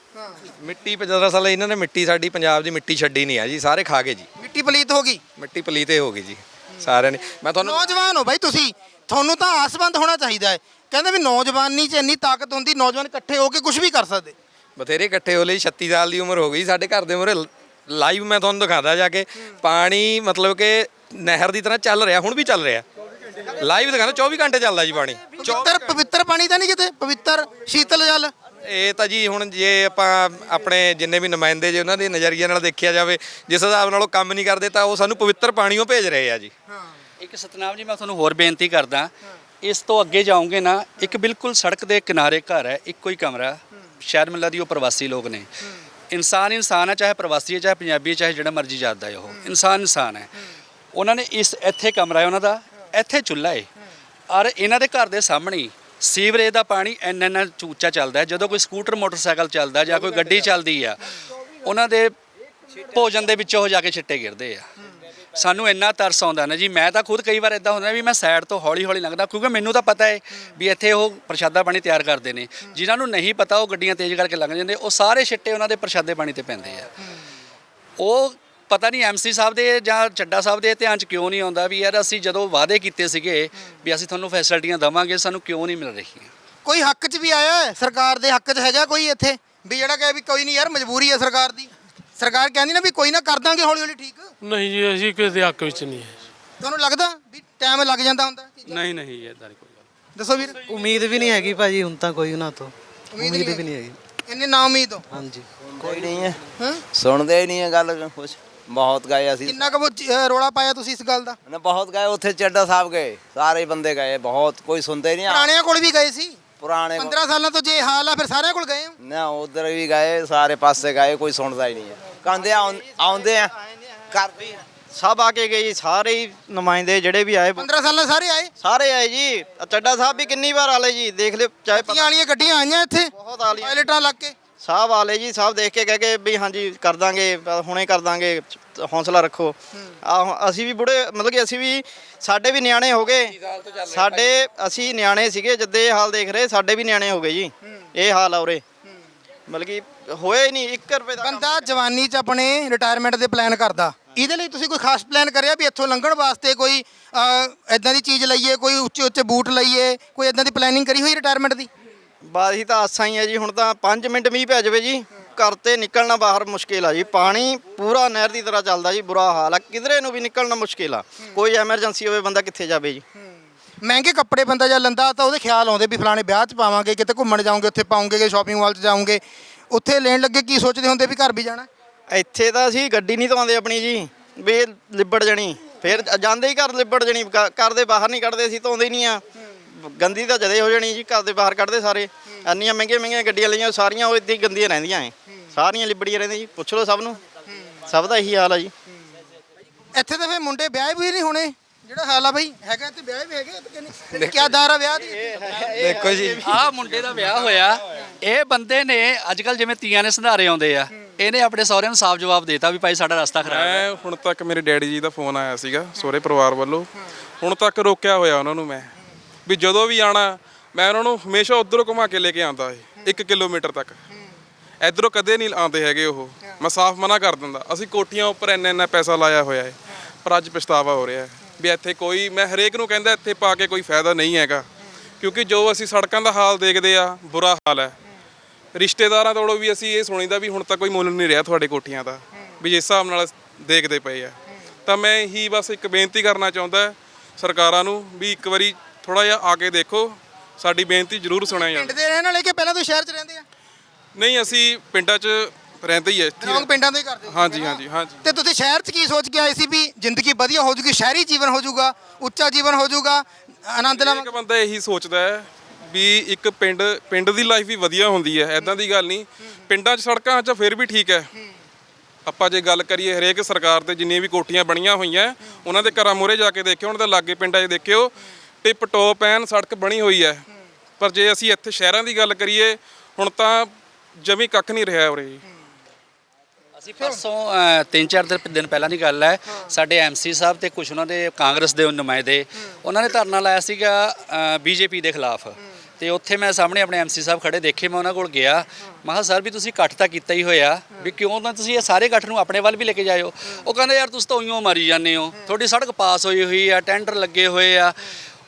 ਮਿੱਟੀ ਦਰਅਸਲ ਇਹਨਾਂ ਨੇ ਮਿੱਟੀ ਸਾਡੀ ਪੰਜਾਬ ਦੀ ਮਿੱਟੀ ਛੱਡੀ ਨਹੀਂ ਆ ਜੀ ਸਾਰੇ ਖਾ ਗਏ ਜੀ। ਮਿੱਟੀ ਪਲੀਤ ਹੋ ਗਈ। ਮਿੱਟੀ ਪਲੀਤੇ ਹੋ ਗਈ ਜੀ ਸਾਰਿਆਂ ਨੇ। ਮੈਂ ਤੁਹਾਨੂੰ ਨੌਜਵਾਨ ਹੋ ਬਾਈ ਤੁਸੀਂ। ਤੁਹਾਨੂੰ ਤਾਂ ਆਸਬੰਦ ਹੋਣਾ ਚਾਹੀਦਾ ਹੈ। ਕਹਿੰਦੇ ਵੀ ਨੌਜਵਾਨੀ 'ਚ ਇੰਨੀ ਤਾਕਤ ਹੁੰਦੀ ਨੌਜਵਾਨ ਇਕੱਠੇ ਹੋ ਕੇ ਕੁਝ ਵੀ ਕਰ ਸਕਦੇ। ਬਥੇਰੇ ਇਕੱਠੇ ਹੋ ਲਈ 36 ਸਾਲ ਦੀ ਉਮਰ ਹੋ ਗਈ ਸਾਡੇ ਘਰ ਦੇ ਮੂਹਰੇ ਲਾਈਵ ਮੈਂ ਤੁਹਾਨੂੰ ਦਿਖਾਦਾ ਜਾ ਕੇ। ਪਾਣੀ ਮਤਲਬ ਕਿ ਨਹਿਰ ਦੀ ਤਰ੍ਹਾਂ ਚੱਲ ਰਿਹਾ ਹੁਣ ਵੀ ਚੱਲ ਰਿਹਾ। ਲਾਈਵ ਦਿਖਾਣਾ 24 ਘੰਟੇ ਚੱਲਦਾ ਜੀ ਪਾਣੀ। ਪਵਿੱਤਰ ਪਵਿੱਤਰ ਪਾਣੀ ਤਾਂ ਨਹੀਂ ਕਿਤੇ ਪਵਿੱਤਰ ਸ਼ੀਤਲ ਜਲ। ਇਹ ਤਾਂ ਜੀ ਹੁਣ ਜੇ ਆਪਾਂ ਆਪਣੇ ਜਿੰਨੇ ਵੀ ਨੁਮਾਇੰਦੇ ਜੇ ਉਹਨਾਂ ਦੇ ਨਜ਼ਰੀਏ ਨਾਲ ਦੇਖਿਆ ਜਾਵੇ ਜਿਸ ਹਿਸਾਬ ਨਾਲ ਉਹ ਕੰਮ ਨਹੀਂ ਕਰਦੇ ਤਾਂ ਉਹ ਸਾਨੂੰ ਪਵਿੱਤਰ ਪਾਣੀਓ ਭੇਜ ਰਹੇ ਆ ਜੀ। ਇੱਕ ਸਤਨਾਮ ਜੀ ਮੈਂ ਤੁਹਾਨੂੰ ਹੋਰ ਬੇਨਤੀ ਕਰਦਾ ਇਸ ਤੋਂ ਅੱਗੇ ਜਾਓਗੇ ਨਾ ਇੱਕ ਬਿਲਕੁਲ ਸੜਕ ਦੇ ਕਿਨਾਰੇ ਘਰ ਹੈ ਇੱਕੋ ਹੀ ਕਮਰਾ। ਸ਼ਾਇਦ ਮਿਲਦਾ ਦੀ ਉਹ ਪ੍ਰਵਾਸੀ ਲੋਕ ਨੇ। ਇਨਸਾਨ ਇਨਸਾਨ ਹੈ, ਚਾਹੇ ਪ੍ਰਵਾਸੀ ਹੈ, ਚਾਹੇ ਪੰਜਾਬੀ ਹੈ, ਚਾਹੇ ਜਿਹੜਾ ਮਰਜ਼ੀ ਜਾਤ ਹੈ ਉਹ। ਇਨਸਾਨ ਇਨਸਾਨ ਹੈ। ਉਹਨਾਂ ਨੇ ਇਸ ਇੱਥੇ ਕਮਰਾ ਹੈ, ਉਹਨਾਂ ਦਾ। ਇੱਥੇ ਚੁੱਲ੍ਹਾ ਹੈ ਔਰ ਇਹਨਾਂ ਦੇ ਘਰ ਦੇ ਸਾਹਮਣੇ ਸੀਵਰੇਜ ਦਾ ਪਾਣੀ ਇੰਨਾ ਇੰਨਾ ਉੱਚਾ ਚੱਲਦਾ ਹੈ, ਜਦੋਂ ਕੋਈ ਸਕੂਟਰ, ਮੋਟਰਸਾਈਕਲ ਚੱਲਦਾ ਜਾਂ ਕੋਈ ਗੱਡੀ ਚੱਲਦੀ ਆ, ਉਹਨਾਂ ਦੇ ਭੋਜਨ ਦੇ ਵਿੱਚੋਂ ਉਹ ਜਾ ਕੇ ਛਿੱਟੇ ਗਿਰਦੇ ਆ। ਸਾਨੂੰ ਇੰਨਾ ਤਰਸ ਆਉਂਦਾ ਨਾ ਜੀ। ਮੈਂ ਤਾਂ ਖੁਦ ਕਈ ਵਾਰ ਇਦਾਂ ਹੁੰਦਾ ਵੀ ਮੈਂ ਸਾਈਡ ਤੋਂ ਹੌਲੀ ਹੌਲੀ ਲੰਘਦਾ, ਕਿਉਂਕਿ ਮੈਨੂੰ ਤਾਂ ਪਤਾ ਹੈ ਵੀ ਇੱਥੇ ਉਹ ਪ੍ਰਸ਼ਾਦਾ ਪਾਣੀ ਤਿਆਰ ਕਰਦੇ ਨੇ। ਜਿਨ੍ਹਾਂ ਨੂੰ ਨਹੀਂ ਪਤਾ ਉਹ ਗੱਡੀਆਂ ਤੇਜ਼ ਕਰਕੇ ਲੰਘ ਜਾਂਦੇ, ਉਹ ਸਾਰੇ ਛਿੱਟੇ ਉਹਨਾਂ ਦੇ ਪ੍ਰਸ਼ਾਦੇ ਪਾਣੀ ਤੇ ਪੈਂਦੇ ਆ। ਉਹ ਪਤਾ ਨਹੀਂ ਐਮਸੀ ਸਾਹਿਬ ਦੇ ਜਾਂ ਚੱਡਾ ਸਾਹਿਬ ਦੇ ਧਿਆਨ 'ਚ ਕਿਉਂ ਨਹੀਂ ਆਉਂਦਾ ਵੀ ਯਾਰ ਅਸੀਂ ਜਦੋਂ ਵਾਅਦੇ ਕੀਤੇ ਸੀਗੇ ਵੀ ਅਸੀਂ ਤੁਹਾਨੂੰ ਫੈਸਿਲਿਟੀਆਂ ਦੇਵਾਂਗੇ, ਸਾਨੂੰ ਕਿਉਂ ਨਹੀਂ ਮਿਲ ਰਹੀਆਂ? ਕੋਈ ਹੱਕ 'ਚ ਵੀ ਆਇਆ ਹੈ? ਸਰਕਾਰ ਦੇ ਹੱਕ 'ਚ ਹੈਗਾ ਕੋਈ ਇੱਥੇ? ਵੀ ਜਿਹੜਾ ਕਹੇ ਵੀ ਕੋਈ ਨਹੀਂ ਯਾਰ, ਮਜਬੂਰੀ ਹੈ ਸਰਕਾਰ ਦੀ। ਸਰਕਾਰ ਕਹਿੰਦੀ ਨਾ ਵੀ ਕੋਈ ਨਾ ਕਰ ਦਾਂਗੇ ਹੌਲੀ ਹੌਲੀ ਠੀਕ। ਨਹੀਂ ਜੀ ਅਸੀਂ ਕਿਸੇ ਦੇ ਹੱਕ ਵਿੱਚ ਨਹੀਂ ਹੈ। ਤੁਹਾਨੂੰ ਲੱਗਦਾ ਵੀ ਟਾਈਮ ਲੱਗ ਜਾਂਦਾ ਹੁੰਦਾ ਨਹੀਂ ਨਹੀਂ ਇਦਾਂ ਦੀ ਕੋਈ ਗੱਲ ਦੱਸੋ ਵੀਰ। ਉਮੀਦ ਵੀ ਨਹੀਂ ਹੈਗੀ ਭਾਜੀ ਹੁਣ ਤਾਂ ਕੋਈ ਉਹਨਾਂ ਤੋਂ। ਉਮੀਦ ਵੀ ਨਹੀਂ ਹੈਗੀ। ਇੰਨੇ ਨਾ ਉਮੀਦ ਹੋ। ਹਾਂਜੀ। ਕੋਈ ਨਹੀਂ ਹੈ। ਹਾਂ? ਸੁਣਦੇ ਹੀ ਨਹੀਂ ਹੈ ਗੱਲ ਕੁਛ। ਬਹੁਤ ਗਏ ਅਸੀਂ। ਕਿੰਨਾ ਕੁ ਰੌਲਾ ਪਾਇਆ ਤੁਸੀਂ ਇਸ ਗੱਲ ਦਾ? ਨਾ ਬਹੁਤ ਗਏ ਉੱਥੇ ਚੱਡਾ ਸਾਹਿਬ ਗਏ। ਸਾਰੇ ਹੀ ਬੰਦੇ ਗਏ ਬਹੁਤ। ਕੋਈ ਸੁਣਦੇ ਨਹੀਂ ਪੁਰਾਣਿਆਂ ਕੋਲ ਵੀ ਗਏ ਸੀ। ਪੁਰਾਣੇ 15 ਸਾਲਾਂ ਤੋਂ ਜੇ ਇਹ ਹਾਲ ਆ ਫਿਰ ਸਾਰਿਆਂ ਕੋਲ ਗਏ ਹੋ? ਨਾ ਉਧਰ ਵੀ ਗਏ ਸਾਰੇ ਪਾਸੇ ਗਏ ਕੋਈ ਸੁਣਦਾ ਹੀ ਨਹੀਂ ਹੈ। ਕਹਿੰਦੇ ਆਉਂ- ਆਉਂਦੇ ਆ। ਕਰ ਵੀ ਸਭ ਆ ਕੇ ਗਏ ਜੀ ਸਾਰੇ ਹੀ ਨੁਮਾਇੰਦੇ ਜਿਹੜੇ ਵੀ ਆਏ। 15 ਸਾਲਾਂ ਸਾਰੇ ਆਏ? ਸਾਰੇ ਆਏ ਜੀ। ਚੱਡਾ ਸਾਹਿਬ ਵੀ ਕਿੰਨੀ ਵਾਰ ਆਲੇ ਜੀ ਦੇਖ ਲਿਓ ਚਾਹੇ ਪੱਤੀਆਂ ਵਾਲੀਆਂ ਗੱਡੀਆਂ ਆਈਆਂ ਇੱਥੇ? ਬਹੁਤ ਆਲੀਆਂ। ਪਾਇਲਟਾਂ ਲੱਗ ਕੇ। ਸਾਹਿਬ ਆਲੇ ਜੀ ਸਾਹਿਬ ਦੇਖ ਕੇ ਕਹਿ ਕੇ ਵੀ ਹਾਂਜੀ ਕਰ ਦਾਂਗੇ ਹੁਣੇ ਕਰ ਦਾਂਗੇ ਹੌਸਲਾ ਰੱਖੋ। ਆ ਅਸੀਂ ਵੀ ਬੁੜੇ ਮਤਲਬ ਕਿ ਅਸੀਂ ਵੀ ਸਾਡੇ ਵੀ ਨਿਆਣੇ ਹੋ ਗਏ। ਸਾਡੇ ਅਸੀਂ ਨਿਆਣੇ ਸੀਗੇ ਜਦੇ ਇਹ ਹਾਲ ਦੇਖ ਰਹੇ ਸਾਡੇ ਵੀ ਨਿਆਣੇ ਹੋ ਗਏ ਜੀ। ਇਹ ਹਾਲ ਆ ਉਰੇ। ਮਤਲਬ ਕਿ ਹੋਏ ਨਹੀਂ 1 ਰੁਪਏ ਦਾ। ਬੰਦਾ ਜਵਾਨੀ 'ਚ ਆਪਣੇ ਰਿਟਾਇਰਮੈਂਟ ਦੇ ਪਲਾਨ ਕਰਦਾ। ਇਹਦੇ ਲਈ ਤੁਸੀਂ ਕੋਈ ਖਾਸ ਪਲਾਨ ਕਰਿਆ ਵੀ ਇੱਥੋਂ ਲੰਘਣ ਵਾਸਤੇ ਕੋਈ ਐਦਾਂ ਦੀ ਚੀਜ਼ ਲਈਏ ਕੋਈ ਉੱਚੇ ਉੱਚੇ ਬੂਟ ਲਈਏ ਕੋਈ ਐਦਾਂ ਦੀ ਪਲੈਨਿੰਗ ਕਰੀ ਹੋਈ ਰਿਟਾਇਰਮੈਂਟ ਦੀ? ਹੀ ਤਾਂ ਆਸਾਂ ਹੀ ਹੈ ਜੀ ਹੁਣ ਤਾਂ 5 ਮਿੰਟ ਮੀਂਹ ਪੈ ਜਾਵੇ ਜੀ ਘਰ ਤੇ ਨਿਕਲਣਾ ਬਾਹਰ ਮੁਸ਼ਕਿਲ ਆ ਜੀ। ਪਾਣੀ ਪੂਰਾ ਨਹਿਰ ਦੀ ਤਰ੍ਹਾਂ ਚੱਲਦਾ ਜੀ ਬੁਰਾ ਹਾਲ ਆ। ਕਿਧਰੇ ਨੂੰ ਵੀ ਨਿਕਲਣਾ ਮੁਸ਼ਕਿਲ ਆ। ਕੋਈ ਐਮਰਜੈਂਸੀ ਹੋਵੇ ਬੰਦਾ ਕਿੱਥੇ ਜਾਵੇ ਜੀ। ਮਹਿੰਗੇ ਕੱਪੜੇ ਬੰਦਾ ਜਾਂ ਲੰਦਾ ਤਾਂ ਉਹਦੇ ਖਿਆਲ ਆਉਂਦੇ ਵੀ ਫਲਾਣੇ ਵਿਆਹ 'ਚ ਪਾਵਾਂਗੇ ਕਿਤੇ ਘੁੰਮਣ ਜਾਓਗੇ ਉੱਥੇ ਪਾਉਂਗੇ ਕਿ ਸ਼ਾਪਿੰਗ ਮਾਲ 'ਚ ਜਾਓਗੇ। ਉੱਥੇ ਲੈਣ ਲੱਗੇ ਕੀ ਸੋਚਦੇ ਹੁੰਦੇ ਵੀ ਘਰ ਵੀ ਜਾਣਾ? ਇੱਥੇ ਤਾਂ ਅਸੀਂ ਗੱਡੀ ਨਹੀਂ ਧਵਾਉਂਦੇ ਆਪਣੀ ਜੀ ਵੀ ਲਿਬੜ ਜਣੀ। ਫਿਰ ਜਾਂਦੇ ਹੀ ਘਰ ਲਿਬੜ ਜਣੀ ਘਰ ਦੇ ਬਾਹਰ ਨਹੀਂ ਕੱਢਦੇ ਅਸੀਂ ਧੋਂਦੇ ਨਹੀਂ ਆ। ਗੰਦੀ ਤਾਂ ਜਦੇ ਹੋ ਜਾਣੀ ਜੀ ਘਰ ਦੇ ਬਾਹਰ ਕੱਢਦੇ ਸਾਰੇ। ਇੰਨੀਆਂ ਮਹਿੰਗੀਆਂ ਮਹਿੰਗੀਆਂ ਗੱਡੀਆਂ ਲਈਆਂ ਸਾਰੀਆਂ ਉਹ ਇੱਦਾਂ ਹੀ ਗੰਦੀਆਂ ਰਹਿੰਦੀਆਂ ਐ। ਸਾਰੀਆਂ ਲਿਬੜੀਆਂ ਰਹਿੰਦੀਆਂ ਜੀ ਪੁੱਛ ਲਓ ਸਭ ਨੂੰ। ਸਭ ਦਾ ਇਹੀ ਹਾਲ ਆ ਜੀ। ਇੱਥੇ ਤਾਂ ਫੇ ਮੁੰਡੇ ਵਿਆਹ ਵੀ ਨਹੀਂ ਹੋਣੇ। ਜਿਹੜਾ ਹਾਲ ਆ ਬਈ ਹੈਗਾ ਤੇ ਵਿਆਹ ਵੀ ਹੈਗੇ ਤੇ ਨਹੀਂ ਕੀ ਦਾਰ ਆ ਵਿਆਹ ਦੀ? ਦੇਖੋ ਜੀ। ਆਹ ਮੁੰਡੇ ਦਾ ਵਿਆਹ ਹੋਇਆ। ਇਹ ਬੰਦੇ ਨੇ ਅੱਜ ਕੱਲ ਜਿਵੇਂ ਤੀਆਂ ਨੇ ਸੰਧਾਰੇ ਆਉਂਦੇ ਆ ਇਹਨੇ ਆਪਣੇ ਸਹੁਰਿਆਂ ਨੂੰ ਸਾਫ਼ ਜਵਾਬ ਦੇਤਾ ਵੀ ਭਾਈ ਸਾਡਾ ਰਸਤਾ ਖਰਾਬ ਹੈ। ਮੈਂ ਹੁਣ ਤੱਕ ਮੇਰੇ ਡੈਡੀ ਜੀ ਦਾ ਫੋਨ ਆਇਆ ਸੀਗਾ ਸਹੁਰੇ ਪਰਿਵਾਰ ਵੱਲੋਂ। ਹੁਣ ਤੱਕ ਰੋਕਿਆ ਹੋਇਆ ਉਹਨਾਂ ਨੂੰ ਮੈਂ। ਵੀ ਜਦੋਂ ਵੀ ਆਣਾ ਮੈਂ ਉਹਨਾਂ ਨੂੰ ਹਮੇਸ਼ਾ ਉਧਰੋਂ ਘੁਮਾ ਕੇ ਲੈ ਕੇ ਆਉਂਦਾ ਏ 1 ਕਿਲੋਮੀਟਰ ਤੱਕ। ਇਧਰੋਂ ਕਦੇ ਨਹੀਂ ਆਉਂਦੇ ਹੈਗੇ ਉਹ। ਮੈਂ ਸਾਫ਼ ਮਨਾ ਕਰ ਦਿੰਦਾ। ਅਸੀਂ ਕੋਠੀਆਂ ਉੱਪਰ ਇੰਨਾ ਇੰਨਾ ਪੈਸਾ ਲਾਇਆ ਹੋਇਆ ਹੈ, ਪਰ ਅੱਜ ਪਛਤਾਵਾ ਹੋ ਰਿਹਾ ਹੈ ਵੀ ਇੱਥੇ ਕੋਈ, ਮੈਂ ਹਰੇਕ ਨੂੰ ਕਹਿੰਦਾ ਇੱਥੇ ਪਾ ਕੇ ਕੋਈ ਫਾਇਦਾ ਨਹੀਂ ਹੈਗਾ। ਕਿਉਂਕਿ ਜੋ ਅਸੀਂ ਸੜਕਾਂ ਦਾ ਹਾਲ ਦੇਖਦੇ ਆ, ਬੁਰਾ ਹਾਲ ਹੈ। ਰਿਸ਼ਤੇਦਾਰਾਂ ਤੋਂ ਵੀ ਅਸੀਂ ਇਹ ਸੁਣੀਦਾ ਵੀ ਹੁਣ ਤਾਂ ਕੋਈ ਮੁੱਲ ਨਹੀਂ ਰਿਹਾ ਤੁਹਾਡੇ ਕੋਠੀਆਂ ਦਾ, ਵੀ ਜਿਸ ਹਿਸਾਬ ਨਾਲ ਦੇਖਦੇ ਪਏ ਆ। ਤਾਂ ਮੈਂ ਹੀ ਬਸ ਇੱਕ ਬੇਨਤੀ ਕਰਨਾ ਚਾਹੁੰਦਾ ਸਰਕਾਰਾਂ ਨੂੰ ਵੀ ਇੱਕ ਵਾਰੀ ਥੋੜਾ ਜਿਹਾ ਆ ਕੇ ਦੇਖੋ ਸਾਡੀ ਬੇਨਤੀ ਜ਼ਰੂਰ ਸੁਣਿਆ ਪਿੰਡ ਜਾਵੇ ਦੇ ਰਹਿਣ ਵਾਲੇ ਕਿ ਪਹਿਲਾਂ ਤੋਂ ਸ਼ਹਿਰ 'ਚ ਰਹਿੰਦੇ ਆ? ਨਹੀਂ ਅਸੀਂ ਪਿੰਡਾਂ 'ਚ ਰਹਿੰਦੇ ਹੀ ਆ ਇੱਥੇ ਲੋਕ ਪਿੰਡਾਂ ਦੇ ਹੀ ਕਰਦੇ ਸੀ ਹਾਂਜੀ। ਹਾਂਜੀ ਹਾਂਜੀ। ਤੇ ਤੁਸੀਂ ਸ਼ਹਿਰ 'ਚ ਕੀ ਸੋਚ ਕੇ ਆਏ ਸੀ ਵੀ ਜ਼ਿੰਦਗੀ ਵਧੀਆ ਹੋ ਜੂਗੀ ਸ਼ਹਿਰੀ ਜੀਵਨ ਹੋ ਜਾਊਗਾ ਉੱਚਾ ਜੀਵਨ ਹੋ ਜਾਊਗਾ ਆਨੰਦ ਇੱਕ ਬੰਦਾ ਇਹੀ ਸੋਚਦਾ ਹੈ ਵੀ ਇੱਕ ਪਿੰਡ ਪਿੰਡ ਦੀ ਲਾਈਫ ਵੀ ਵਧੀਆ ਹੁੰਦੀ ਹੈ ਐਦਾਂ ਦੀ ਗੱਲ ਨਹੀਂ। ਪਿੰਡਾਂ 'ਚ ਸੜਕਾਂ 'ਚ ਫਿਰ ਵੀ ਠੀਕ ਹੈ। ਆਪਾਂ ਜੇ ਗੱਲ ਕਰੀਏ ਹਰੇਕ ਸਰਕਾਰ ਤੇ ਜਿੰਨੀਆਂ ਵੀ ਕੋਠੀਆਂ ਬਣੀਆਂ ਹੋਈਆਂ ਉਹਨਾਂ ਦੇ ਘਰਾਂ ਮੂਹਰੇ ਜਾ ਕੇ ਦੇਖਿਓ ਉਹਨਾਂ ਦੇ ਲਾਗੇ ਪਿੰਡਾਂ 'ਚ ਦੇਖਿਓ ਟਿਪ ਟੋਪ ਐਨ ਸੜਕ ਬਣੀ ਹੋਈ ਹੈ। ਪਰ ਜੇ ਅਸੀਂ ਇੱਥੇ ਸ਼ਹਿਰਾਂ ਦੀ ਗੱਲ ਕਰੀਏ ਹੁਣ ਤਾਂ ਜਮੀ ਕੱਖ ਨਹੀਂ ਰਿਹਾ ਉਰੇ। ਜੀ ਅਸੀਂ ਪਰਸੋਂ ਅ, ਤਿੰਨ ਚਾਰ ਦਿਨ ਦਿਨ ਪਹਿਲਾਂ ਦੀ ਗੱਲ ਹੈ। ਸਾਡੇ ਐਮਸੀ ਸਾਹਿਬ ਤੇ ਕੁਝ ਉਹਨਾਂ ਦੇ ਕਾਂਗਰਸ ਦੇ ਨੁਮਾਇੰਦੇ ਉਹਨਾਂ ਨੇ ਧਰਨਾ ਲਾਇਆ ਸੀਗਾ ਬੀਜੇਪੀ ਦੇ ਖਿਲਾਫ। ਤੇ ਉੱਥੇ ਮੈਂ ਸਾਹਮਣੇ ਆਪਣੇ ਐਮਸੀ ਸਾਹਿਬ ਖੜੇ ਦੇਖੇ ਮੈਂ ਉਹਨਾਂ ਕੋਲ ਗਿਆ। ਮੈਂ ਕਿਹਾ ਸਰ ਵੀ ਤੁਸੀਂ ਇਕੱਠ ਤਾਂ ਕੀਤਾ ਹੀ ਹੋਇਆ। ਵੀ ਕਿਉਂ ਨਾ ਤੁਸੀਂ ਇਹ ਸਾਰੇ ਇਕੱਠ ਨੂੰ ਆਪਣੇ ਵੱਲ ਵੀ ਲੈ ਕੇ ਜਾਇਓ? ਉਹ ਕਹਿੰਦੇ ਯਾਰ ਤੁਸੀਂ ਤਾਂ ਉਈਓ ਮਾਰੀ ਜਾਂਦੇ ਹੋ। ਤੁਹਾਡੀ ਸੜਕ ਪਾਸ ਹੋਈ ਹੋਈ ਆ ਟੈਂਡਰ ਲੱਗੇ ਹੋਏ ਆ।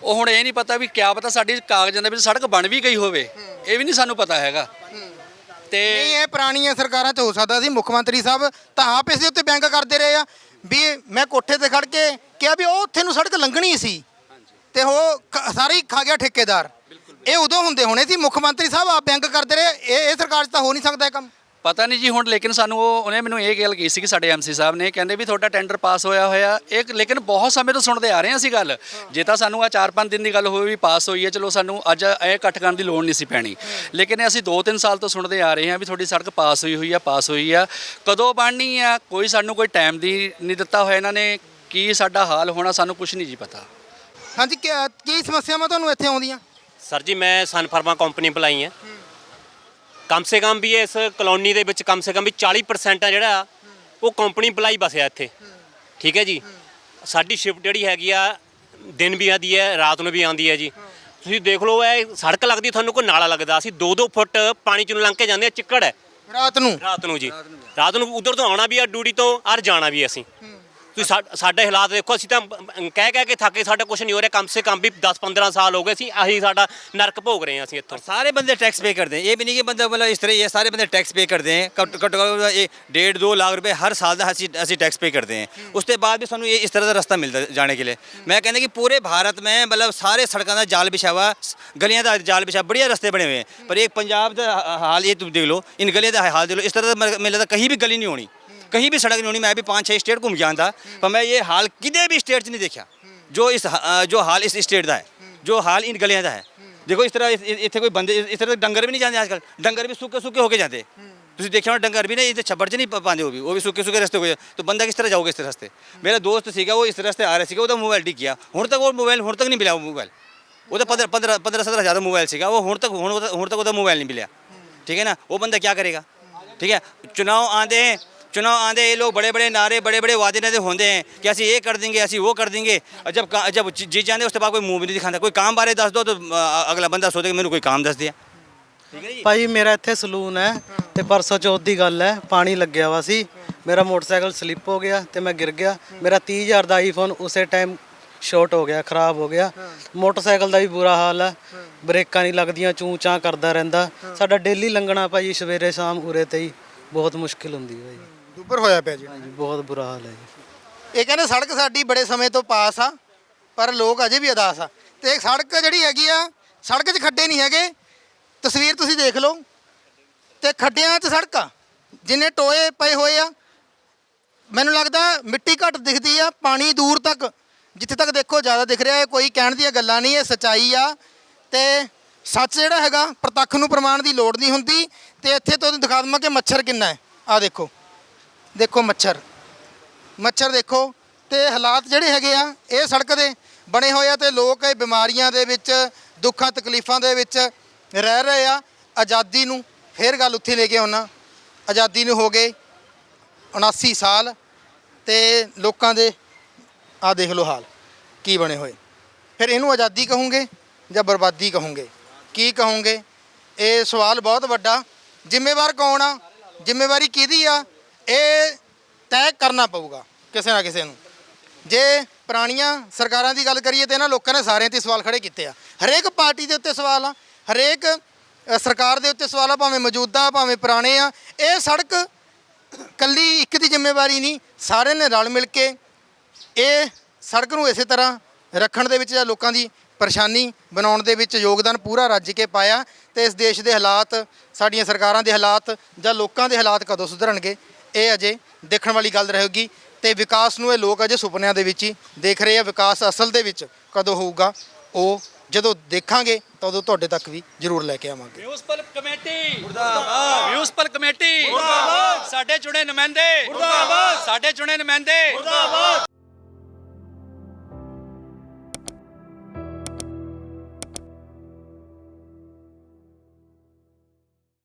ਉਹ ਹੁਣ ਇਹ ਨਹੀਂ ਪਤਾ ਵੀ ਕਿਆ ਪਤਾ ਸਾਡੀ ਕਾਗਜ਼ਾਂ ਦੇ ਵਿੱਚ ਸੜਕ ਬਣ ਵੀ ਗਈ ਹੋਵੇ। ਇਹ ਵੀ ਨਹੀਂ ਸਾਨੂੰ ਪਤਾ ਹੈਗਾ। ਤੇ ਨਹੀਂ ਇਹ ਪੁਰਾਣੀਆਂ ਸਰਕਾਰਾਂ 'ਚ ਹੋ ਸਕਦਾ ਸੀ ਮੁੱਖ ਮੰਤਰੀ ਸਾਹਿਬ ਤਾਂ ਆਪ ਇਸ ਦੇ ਉੱਤੇ ਬੈਂਕ ਕਰਦੇ ਰਹੇ ਆ ਵੀ ਮੈਂ ਕੋਠੇ ਤੇ ਖੜ ਕੇ ਕਿਹਾ ਵੀ ਉਹ ਉੱਥੇ ਨੂੰ ਸੜਕ ਲੰਘਣੀ ਸੀ। ਤੇ ਉਹ ਖ- ਸਾਰੇ ਹੀ ਖਾ ਗਿਆ ਠੇਕੇਦਾਰ। ਇਹ ਉਦੋਂ ਹੁੰਦੇ ਹੋਣੇ ਸੀ ਮੁੱਖ ਮੰਤਰੀ ਸਾਹਿਬ ਆਪ ਬੈਂਕ ਕਰਦੇ ਰਹੇ ਇਹ ਇਹ ਸਰਕਾਰ 'ਚ ਤਾਂ ਹੋ ਨਹੀਂ ਸਕਦਾ ਇਹ ਕੰਮ। ਪਤਾ ਨਹੀਂ ਜੀ ਹੁਣ ਲੇਕਿਨ ਸਾਨੂੰ ਉਹ ਉਹਨੇ ਮੈਨੂੰ ਇਹ ਗੱਲ ਕਹੀ ਸੀ ਕਿ ਸਾਡੇ ਐਮਸੀ ਸਾਹਿਬ ਨੇ ਕਹਿੰਦੇ ਵੀ ਤੁਹਾਡਾ ਟੈਂਡਰ ਪਾਸ ਹੋਇਆ ਹੋਇਆ। ਇਹ ਲੇਕਿਨ ਬਹੁਤ ਸਮੇਂ ਤੋਂ ਸੁਣਦੇ ਆ ਰਹੇ ਹਾਂ ਅਸੀਂ ਗੱਲ। ਜੇ ਤਾਂ ਸਾਨੂੰ ਆ 4-5 ਦਿਨ ਦੀ ਗੱਲ ਹੋਈ ਵੀ ਪਾਸ ਹੋਈ ਹੈ ਚਲੋ ਸਾਨੂੰ ਅੱਜ ਇਹ ਇਕੱਠ ਕਰਨ ਦੀ ਲੋੜ ਨਹੀਂ ਸੀ ਪੈਣੀ। ਲੇਕਿਨ ਅਸੀਂ 2-3 ਸਾਲ ਤੋਂ ਸੁਣਦੇ ਆ ਰਹੇ ਹਾਂ ਵੀ ਤੁਹਾਡੀ ਸੜਕ ਪਾਸ ਹੋਈ ਹੋਈ ਆ ਪਾਸ ਹੋਈ ਆ। ਕਦੋਂ ਬਣਨੀ ਆ? ਕੋਈ ਸਾਨੂੰ ਕੋਈ ਟਾਈਮ ਦੀ ਨਹੀਂ ਦਿੱਤਾ ਹੋਇਆ ਇਹਨਾਂ ਨੇ। ਕੀ ਸਾਡਾ ਹਾਲ ਹੋਣਾ ਸਾਨੂੰ ਕੁਝ ਨਹੀਂ ਜੀ ਪਤਾ। ਹਾਂਜੀ ਕੀ ਕੀ ਸਮੱਸਿਆਵਾਂ ਤੁਹਾਨੂੰ ਇੱਥੇ ਆਉਂਦੀਆਂ? ਸਰ ਜੀ ਮੈਂ ਸਨ ਫਾਰਮਾ ਕੰਪਨੀ ਬੁਲਾਈ ਹੈ। ਕਮ ਸੇ ਕਮ ਵੀ ਇਸ ਕਲੋਨੀ ਦੇ ਵਿੱਚ ਕਮ ਸੇ ਕਮ ਵੀ 40% ਆ ਜਿਹੜਾ ਉਹ ਕੰਪਨੀ ਬੁਲਾਈ ਬਸਿਆ ਇੱਥੇ। ਠੀਕ ਹੈ ਜੀ? ਸਾਡੀ ਸ਼ਿਫਟ ਜਿਹੜੀ ਹੈਗੀ ਆ ਦਿਨ ਵੀ ਆਦੀ ਹੈ ਰਾਤ ਨੂੰ ਵੀ ਆਉਂਦੀ ਹੈ ਜੀ। ਤੁਸੀਂ ਦੇਖ ਲਓ ਇਹ ਸੜਕ ਲੱਗਦੀ ਤੁਹਾਨੂੰ ਕੋਈ ਨਾਲਾ ਲੱਗਦਾ। ਅਸੀਂ 2-2 ਫੁੱਟ ਪਾਣੀ ਚ ਨੂੰ ਲੰਘ ਕੇ ਜਾਂਦੇ ਆ ਚਿੱਕੜ ਹੈ। ਰਾਤ ਨੂੰ? ਰਾਤ ਨੂੰ ਜੀ। ਰਾਤ ਨੂੰ ਉਧਰ ਤੋਂ ਆਉਣਾ ਵੀ ਆ ਡਿਊਟੀ ਤੋਂ ਔਰ ਜਾਣਾ ਵੀ ਅਸੀਂ। ਤੁਸੀਂ ਸਾ- ਸਾਡੇ ਹਾਲਾਤ ਦੇਖੋ ਅਸੀਂ ਤਾਂ ਬ- ਕਹਿ ਕਹਿ ਕੇ ਥੱਕੇ ਸਾਡਾ ਕੁਝ ਨਹੀਂ ਹੋ ਰਿਹਾ ਕਮ ਸੇ ਕਮ ਵੀ 10-15 ਸਾਲ ਹੋ ਗਏ ਸੀ ਅਸੀਂ ਸਾਡਾ ਨਰਕ ਭੋਗ ਰਹੇ ਹਾਂ ਅਸੀਂ ਇੱਥੋਂ सारे बंदे टैक्स पे करते हैं ये भी नहीं कि बंदा मतलब इस तरह ये सारे बंदे टैक्स पे करते हैं घट्ट घट्ट घट्ट ये डेढ़ दो लाख रुपए हर साल ਦਾ ਅਸੀਂ ਅਸੀਂ ਟੈਕਸ ਪੇ ਕਰਦੇ हैं उसके बाद भी ਸਾਨੂੰ ਇਹ ਇਸ ਤਰ੍ਹਾਂ ਦਾ ਰਸਤਾ ਮਿਲਦਾ ਜਾਣੇ के लिए मैं कहना कि पूरे भारत में मतलब सारे सड़कों ਦਾ ਜਾਲ ਵਿਛਾ हुआ ਗਲੀਆਂ ਦਾ ਜਾਲ ਵਿਛਾ बढ़िया रस्ते बने हुए हैं पर एक पंजाब ਦਾ हाल ये तुम देख लो इन गलियों ਦਾ हाल देख लो इस तरह ਦਾ मेरे लगता कहीं भी गली नहीं होनी कहीं भी सड़क नहीं होनी मैं भी पाँच छः स्टेट घूम गया था पर मैं ये हाल किधे भी स्टेट 'ਚ ਨਹੀਂ ਦੇਖਿਆ ਜੋ ਇਸ ਅ, ਜੋ ਹਾਲ ਇਸ ਸਟੇਟ ਦਾ ਹੈ ਜੋ ਹਾਲ ਇਨ ਗਲੀਆਂ ਦਾ ਹੈ ਦੇਖੋ ਇਸ ਤਰ੍ਹਾਂ ਇ- ਇੱਥੇ ਕੋਈ ਬੰਦੇ ਇਸ ਤਰ੍ਹਾਂ ਦੇ ਡੰਗਰ ਵੀ ਨਹੀਂ ਜਾਂਦੇ ਅੱਜਕੱਲ ਡੰਗਰ ਵੀ ਸੁੱਕੇ ਸੁੱਕੇ ਹੋ ਕੇ ਜਾਂਦੇ ਤੁਸੀਂ ਦੇਖਿਆ ਹੋਣਾ ਡੰਗਰ ਵੀ ਨਾ ਇਹਦੇ ਛੱਪੜ 'ਚ ਨਹੀਂ ਪ- ਪਾਉਂਦੇ ਉਹ ਵੀ ਉਹ ਵੀ ਸੁੱਕੇ ਸੁੱਕੇ ਰਸਤੇ ਹੋ ਗਏ ਤਾਂ ਬੰਦਾ ਕਿਸ ਤਰ੍ਹਾਂ ਜਾਊਗਾ ਇਸ ਰਸਤੇ ਮੇਰਾ ਦੋਸਤ ਸੀਗਾ ਉਹ ਇਸ ਰਸਤੇ ਆ ਰਿਹਾ ਸੀਗਾ ਉਹਦਾ ਮੋਬਾਈਲ ਡਿੱਗ ਗਿਆ ਹੁਣ ਤੱਕ ਉਹ ਮੋਬਾਈਲ ਹੁਣ ਤੱਕ ਨਹੀਂ ਮਿਲਿਆ ਉਹ ਮੋਬਾਈਲ ਉਹਦਾ 15 15 15 17 ਹਜ਼ਾਰ ਦਾ ਮੋਬਾਈਲ ਸੀਗਾ ਉਹ ਹੁਣ ਤੱਕ ਹੁਣ ਉਹਦਾ- ਹੁਣ ਤੱਕ ਉਹਦਾ ਮੋਬਾਈਲ ਨਹੀਂ ਮਿਲਿਆ ਠੀਕ ਹੈ ਨਾ ਉਹ ਬੰਦਾ ਕੀ ਕਰੇਗਾ ठीक है चुनाव आते हैं चुनाव आते ये लोग बड़े बड़े नारे बड़े बड़े वादे नारे होते हैं कि ऐसे ये कर देंगे ऐसे वो कर देंगे और जब का- जब जी- जीत जाते उसके बाद कोई मुंह भी नहीं दिखाता कोई काम बारे दस दो तो अ, अगला बंदा सोचेगा मैंने कोई काम दस दिया ਭਾਈ ਮੇਰਾ ਇੱਥੇ ਸਲੂਨ ਹੈ ਤੇ ਪਰਸੋਂ ਚੌਥ ਦੀ ਗੱਲ ਹੈ ਪਾਣੀ ਲੱਗਿਆ ਵਾ ਸੀ ਮੇਰਾ ਮੋਟਰਸਾਈਕਲ ਸਲਿੱਪ ਹੋ ਗਿਆ ਤੇ ਮੈਂ ਗਿਰ ਗਿਆ ਮੇਰਾ 30000 ਦਾ ਆਈਫੋਨ ਉਸੇ ਟਾਈਮ ਸ਼ਾਰਟ ਹੋ ਗਿਆ ਖਰਾਬ ਹੋ ਗਿਆ ਮੋਟਰਸਾਈਕਲ ਦਾ ਵੀ ਬੁਰਾ ਹਾਲ ਹੈ ਬ੍ਰੇਕਾਂ ਨਹੀਂ ਲੱਗਦੀਆਂ ਚੂੰ ਚਾਂ ਕਰਦਾ ਰਹਿੰਦਾ ਸਾਡਾ ਡੇਲੀ ਲੰਘਣਾ ਭਾਈ ਸਵੇਰੇ ਸ਼ਾਮ ਉਰੇ ਤੇ ਹੀ ਬਹੁਤ ਮੁਸ਼ਕਿਲ ਹੁੰਦੀ ਹੈ ਭਾਈ ਦੁੱਬਰ ਹੋਇਆ ਪਿਆ ਜੀ। ਹਾਂਜੀ ਬਹੁਤ ਬੁਰਾ ਹਾਲ ਹੈ ਜੀ। ਇਹ ਕਹਿੰਦੇ ਸੜਕ ਸਾਡੀ ਬੜੇ ਸਮੇਂ ਤੋਂ ਪਾਸ ਆ ਪਰ ਲੋਕ ਅਜੇ ਵੀ ਅਦਾਸ ਆ। ਤੇ ਇਹ ਸੜਕ ਜਿਹੜੀ ਹੈਗੀ ਆ ਸੜਕ 'ਚ ਖੱਡੇ ਨਹੀਂ ਹੈਗੇ। ਤਸਵੀਰ ਤੁਸੀਂ ਦੇਖ ਲਓ। ਤੇ ਖੱਡਿਆਂ 'ਚ ਸੜਕ ਆ ਜਿੰਨੇ ਟੋਏ ਪਏ ਹੋਏ ਆ। ਮੈਨੂੰ ਲੱਗਦਾ ਮਿੱਟੀ ਘੱਟ ਦਿਖਦੀ ਆ ਪਾਣੀ ਦੂਰ ਤੱਕ ਜਿੱਥੇ ਤੱਕ ਦੇਖੋ ਜ਼ਿਆਦਾ ਦਿਖ ਰਿਹਾ ਹੈ। ਕੋਈ ਕਹਿਣ ਦੀਆਂ ਗੱਲਾਂ ਨਹੀਂ ਇਹ ਸਚਾਈ ਆ। ਤੇ ਸੱਚ ਜਿਹੜਾ ਹੈਗਾ ਪ੍ਰਤੱਖ ਨੂੰ ਪ੍ਰਮਾਣ ਦੀ ਲੋੜ ਨਹੀਂ ਹੁੰਦੀ। ਤੇ ਇੱਥੇ ਤੁਹਾਨੂੰ ਦਿਖਾ ਦਵਾਂ ਕਿ ਮੱਛਰ ਕਿੰਨਾ ਹੈ। ਆ ਦੇਖੋ। ਦੇਖੋ ਮੱਛਰ। ਮੱਛਰ ਦੇਖੋ ਤੇ ਹਾਲਾਤ ਜਿਹੜੇ ਹੈਗੇ ਆ, ਇਹ ਸੜਕ ਦੇ ਬਣੇ ਹੋਏ ਆ ਤੇ ਲੋਕ ਇਹ ਬਿਮਾਰੀਆਂ ਦੇ ਵਿੱਚ, ਦੁੱਖਾਂ, ਤਕਲੀਫਾਂ ਦੇ ਵਿੱਚ ਰਹਿ ਰਹੇ ਆ। ਆਜ਼ਾਦੀ ਨੂੰ ਫੇਰ ਗੱਲ ਉੱਥੇ ਲੈ ਕੇ ਆਉਣਾ ਆਜ਼ਾਦੀ ਨੂੰ ਹੋ ਗਏ 79 ਸਾਲ ਤੇ ਲੋਕਾਂ ਦੇ ਆ ਦੇਖ ਲਓ ਹਾਲ, ਕੀ ਬਣੇ ਹੋਏ। ਫਿਰ ਇਹਨੂੰ ਆਜ਼ਾਦੀ ਕਹੋਗੇ ਜਾਂ ਬਰਬਾਦੀ ਕਹੋਗੇ? ਕੀ ਕਹੋਗੇ? ਇਹ ਸਵਾਲ ਬਹੁਤ ਵੱਡਾ। ਜ਼ਿੰਮੇਵਾਰ ਕੌਣ ਆ? ਜ਼ਿੰਮੇਵਾਰੀ ਕਿਹਦੀ ਆ? ਇਹ ਤੈਅ ਕਰਨਾ ਪਊਗਾ ਕਿਸੇ ਨਾ ਕਿਸੇ ਨੂੰ। ਜੇ ਪੁਰਾਣੀਆਂ ਸਰਕਾਰਾਂ ਦੀ ਗੱਲ ਕਰੀਏ ਤੇ ਇਹਨਾਂ ਲੋਕਾਂ ਨੇ ਸਾਰਿਆਂ ਤੇ ਸਵਾਲ ਖੜੇ ਕੀਤੇ ਆ। ਹਰੇਕ ਪਾਰਟੀ ਦੇ ਉੱਤੇ ਸਵਾਲ ਆ, ਹਰੇਕ ਸਰਕਾਰ ਦੇ ਉੱਤੇ ਸਵਾਲ ਆ, ਭਾਵੇਂ ਮੌਜੂਦਾ, ਭਾਵੇਂ ਪੁਰਾਣੇ ਆ। ਇਹ ਸੜਕ ਕੱਲੀ ਇੱਕ ਦੀ ਜ਼ਿੰਮੇਵਾਰੀ ਨਹੀਂ, ਸਾਰਿਆਂ ਨੇ ਰਲ ਮਿਲ ਕੇ ਇਹ ਸੜਕ ਨੂੰ ਇਸੇ ਤਰ੍ਹਾਂ ਰੱਖਣ ਦੇ ਵਿੱਚ ਜਾਂ ਲੋਕਾਂ ਦੀ ਪਰੇਸ਼ਾਨੀ ਬਣਾਉਣ ਦੇ ਵਿੱਚ ਯੋਗਦਾਨ ਪੂਰਾ ਰੱਜ ਕੇ ਪਾਇਆ ਤੇ ਇਸ ਦੇਸ਼ ਦੇ ਹਾਲਾਤ, ਸਾਡੀਆਂ ਸਰਕਾਰਾਂ ਦੇ ਹਾਲਾਤ ਜਾਂ ਲੋਕਾਂ ਦੇ ਹਾਲਾਤ ਕਦੋਂ ਸੁਧਰਨਗੇ? ਇਹ ਅਜੇ ਦੇਖਣ ਵਾਲੀ ਗੱਲ ਰਹੇਗੀ ਤੇ ਵਿਕਾਸ ਨੂੰ ਇਹ ਲੋਕ ਅਜੇ ਸੁਪਨਿਆਂ ਦੇ ਵਿੱਚ ਹੀ ਦੇਖ ਰਹੇ ਆ। ਵਿਕਾਸ ਅਸਲ ਦੇ ਵਿੱਚ ਕਦੋਂ ਹੋਊਗਾ ਉਹ ਜਦੋਂ ਦੇਖਾਂਗੇ ਤਾਂ ਉਦੋਂ ਤੁਹਾਡੇ ਤੱਕ ਵੀ ਜ਼ਰੂਰ ਲੈ ਕੇ ਆਵਾਂਗੇ। ਮਿਊਨਿਸਪਲ ਕਮੇਟੀ ਮੁਰਦਾਬਾਦ! ਮਿਊਨਿਸਪਲ ਕਮੇਟੀ ਮੁਰਦਾਬਾਦ! ਸਾਡੇ ਚੁਣੇ ਨੁਮਾਇੰਦੇ! ਮੁਰਦਾਬਾਦ! ਸਾਡੇ ਚੁਣੇ ਨੁਮਾਇੰਦੇ! ਮੁਰਦਾਬਾਦ!